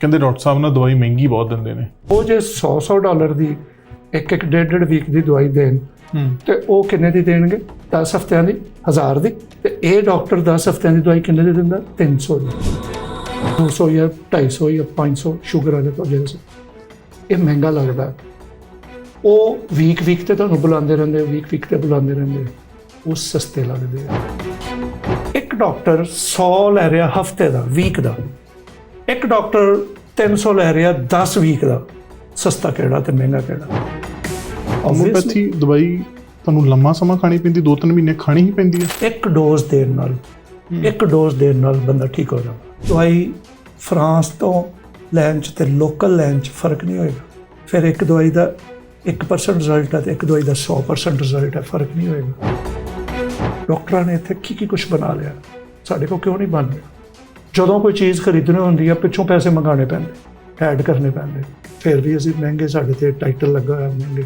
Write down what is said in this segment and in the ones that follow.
ਕਹਿੰਦੇ ਡਾਕਟਰ ਸਾਹਿਬ ਨਾਲ ਦਵਾਈ ਮਹਿੰਗੀ ਬਹੁਤ ਦਿੰਦੇ ਨੇ। ਉਹ ਜੇ 100 100 ਡਾਲਰ ਦੀ ਇੱਕ ਇੱਕ ਡੇਢ ਡੇਢ ਵੀਕ ਦੀ ਦਵਾਈ ਦੇਣ ਤੇ ਉਹ ਕਿੰਨੇ ਦੀ ਦੇਣਗੇ? 10 ਹਫ਼ਤਿਆਂ ਦੀ 1000 ਦੀ। ਤੇ ਇਹ ਡਾਕਟਰ 10 ਹਫ਼ਤਿਆਂ ਦੀ ਦਵਾਈ ਕਿੰਨੇ ਦੀ ਦਿੰਦਾ? 300 ਦੀ। 200 ਜਾਂ 250 ਜਾਂ 500 ਸ਼ੂਗਰ ਵਾਲੇ ਜਿਹੜੇ ਇਹ ਮਹਿੰਗਾ ਲੱਗਦਾ। ਉਹ ਵੀਕ ਵੀਕ ਤੇ ਤੁਹਾਨੂੰ ਬੁਲਾਉਂਦੇ ਰਹਿੰਦੇ ਵੀਕ ਵੀਕ ਤੇ ਬੁਲਾਉਂਦੇ ਰਹਿੰਦੇ। ਉਹ ਸਸਤੇ ਲੱਗਦੇ ਆ। ਇੱਕ ਡਾਕਟਰ 100 ਲੈ ਰਿਹਾ ਹਫ਼ਤੇ ਦਾ ਵੀਕ ਦਾ। ਇੱਕ ਡਾਕਟਰ 300 ਲੈ ਰਿਹਾ 10 ਵੀਕ ਦਾ। ਸਸਤਾ ਕਿਹੜਾ ਤੇ ਮਹਿੰਗਾ ਕਿਹੜਾ? ਹੋਮੋਪੈਥੀ ਦਵਾਈ ਤੁਹਾਨੂੰ ਲੰਮਾ ਸਮਾਂ ਖਾਣੀ ਪੈਂਦੀ 2-3 ਮਹੀਨੇ ਖਾਣੀ ਹੀ ਪੈਂਦੀ ਹੈ। ਇੱਕ ਡੋਜ਼ ਦੇਣ ਨਾਲ ਇੱਕ ਡੋਜ਼ ਦੇਣ ਨਾਲ ਬੰਦਾ ਠੀਕ ਹੋ ਜਾਂਦਾ ਦਵਾਈ ਫਰਾਂਸ ਤੋਂ ਲੈਣ ਚ ਤੇ ਲੋਕਲ ਲੈਣ ਚ ਫ਼ਰਕ ਨਹੀਂ ਹੋਏਗਾ। ਫਿਰ ਇੱਕ ਦਵਾਈ ਦਾ 1% ਰਿਜ਼ਲਟ ਹੈ ਤੇ ਇੱਕ ਦਵਾਈ ਦਾ 100% ਰਿਜ਼ਲਟ ਹੈ ਫ਼ਰਕ ਨਹੀਂ ਹੋਏਗਾ। ਡਾਕਟਰਾਂ ਨੇ ਇੱਥੇ ਕੀ ਕੀ ਕੁਝ ਬਣਾ ਲਿਆ? ਸਾਡੇ ਕੋਲ ਕਿਉਂ ਨਹੀਂ ਬਣ ਰਿਹਾ? ਜਦੋਂ ਕੋਈ ਚੀਜ਼ ਖਰੀਦਣੀ ਹੁੰਦੀ ਹੈ ਪਿੱਛੋਂ ਪੈਸੇ ਮੰਗਾਣੇ ਪੈਂਦੇ ਐਡ ਕਰਨੇ ਪੈਂਦੇ। ਫਿਰ ਵੀ ਅਸੀਂ ਮਹਿੰਗੇ, ਸਾਡੇ ਤੇ ਟਾਈਟਲ ਲੱਗਾ ਹੋਇਆ ਮਹਿੰਗੇ।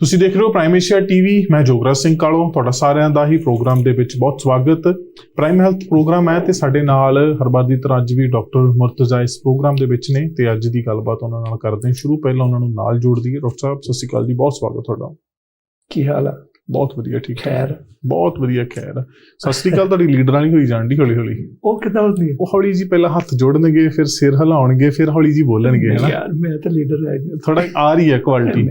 ਤੁਸੀਂ ਦੇਖ ਰਹੇ ਹੋ ਪ੍ਰਾਈਮ ਏਸ਼ੀਆ ਟੀਵੀ ਮੈਂ ਜੋਗਰਾਜ ਸਿੰਘ ਕਾਲੋ ਤੁਹਾਡਾ ਸਾਰਿਆਂ ਦਾ ਹੀ ਪ੍ਰੋਗਰਾਮ ਦੇ ਵਿੱਚ ਬਹੁਤ ਸਵਾਗਤ। ਪ੍ਰਾਈਮ ਹੈਲਥ ਪ੍ਰੋਗਰਾਮ ਹੈ ਤੇ ਸਾਡੇ ਨਾਲ ਹਰ ਵਾਰ ਦੀ ਤਰ੍ਹਾਂ ਅੱਜ ਵੀ ਡਾਕਟਰ ਮੁਰਤਜ਼ਾ ਇਸ ਪ੍ਰੋਗਰਾਮ ਦੇ ਵਿੱਚ ਨੇ ਤੇ ਅੱਜ ਦੀ ਗੱਲਬਾਤ ਉਹਨਾਂ ਨਾਲ ਕਰਦੇ ਹਾਂ। ਸ਼ੁਰੂ ਪਹਿਲਾਂ ਉਹਨਾਂ ਨੂੰ ਨਾਲ ਜੋੜ ਦਈਏ ਡਾਕਟਰ ਸਾਹਿਬ ਸਤਿ ਸ਼੍ਰੀ ਅਕਾਲ ਜੀ ਬਹੁਤ ਸਵਾਗਤ ਤੁਹਾਡਾ। ਕੀ ਹਾਲ ਹੈ ਬਹੁਤ ਵਧੀਆ ਠੀਕ ਹੈ ਖੈਰ। ਬਹੁਤ ਵਧੀਆ ਖੈਰ। ਸਤਿ ਸ਼੍ਰੀ ਅਕਾਲ ਤੁਹਾਡੀ ਲੀਡਰਾਂ ਨਹੀਂ ਹੋਈ ਜਾਂਦੀ ਹੌਲੀ ਹੌਲੀ ਉਹ ਕਿੱਦਾਂ ਹੁੰਦੀ ਹੈ? ਉਹ ਹੌਲੀ ਜੀ ਪਹਿਲਾਂ ਹੱਥ ਜੋੜਨਗੇ ਫਿਰ ਸਿਰ ਹਿਲਾਉਣਗੇ ਫਿਰ ਹੌਲੀ ਜੀ ਬੋਲਣਗੇ ਹਨਾ? ਯਾਰ ਮੈਂ ਤਾਂ ਲੀਡਰ ਹੈ ਥੋੜਾ ਆ ਰਹੀ ਹੈ ਕੁਆਲਿਟੀ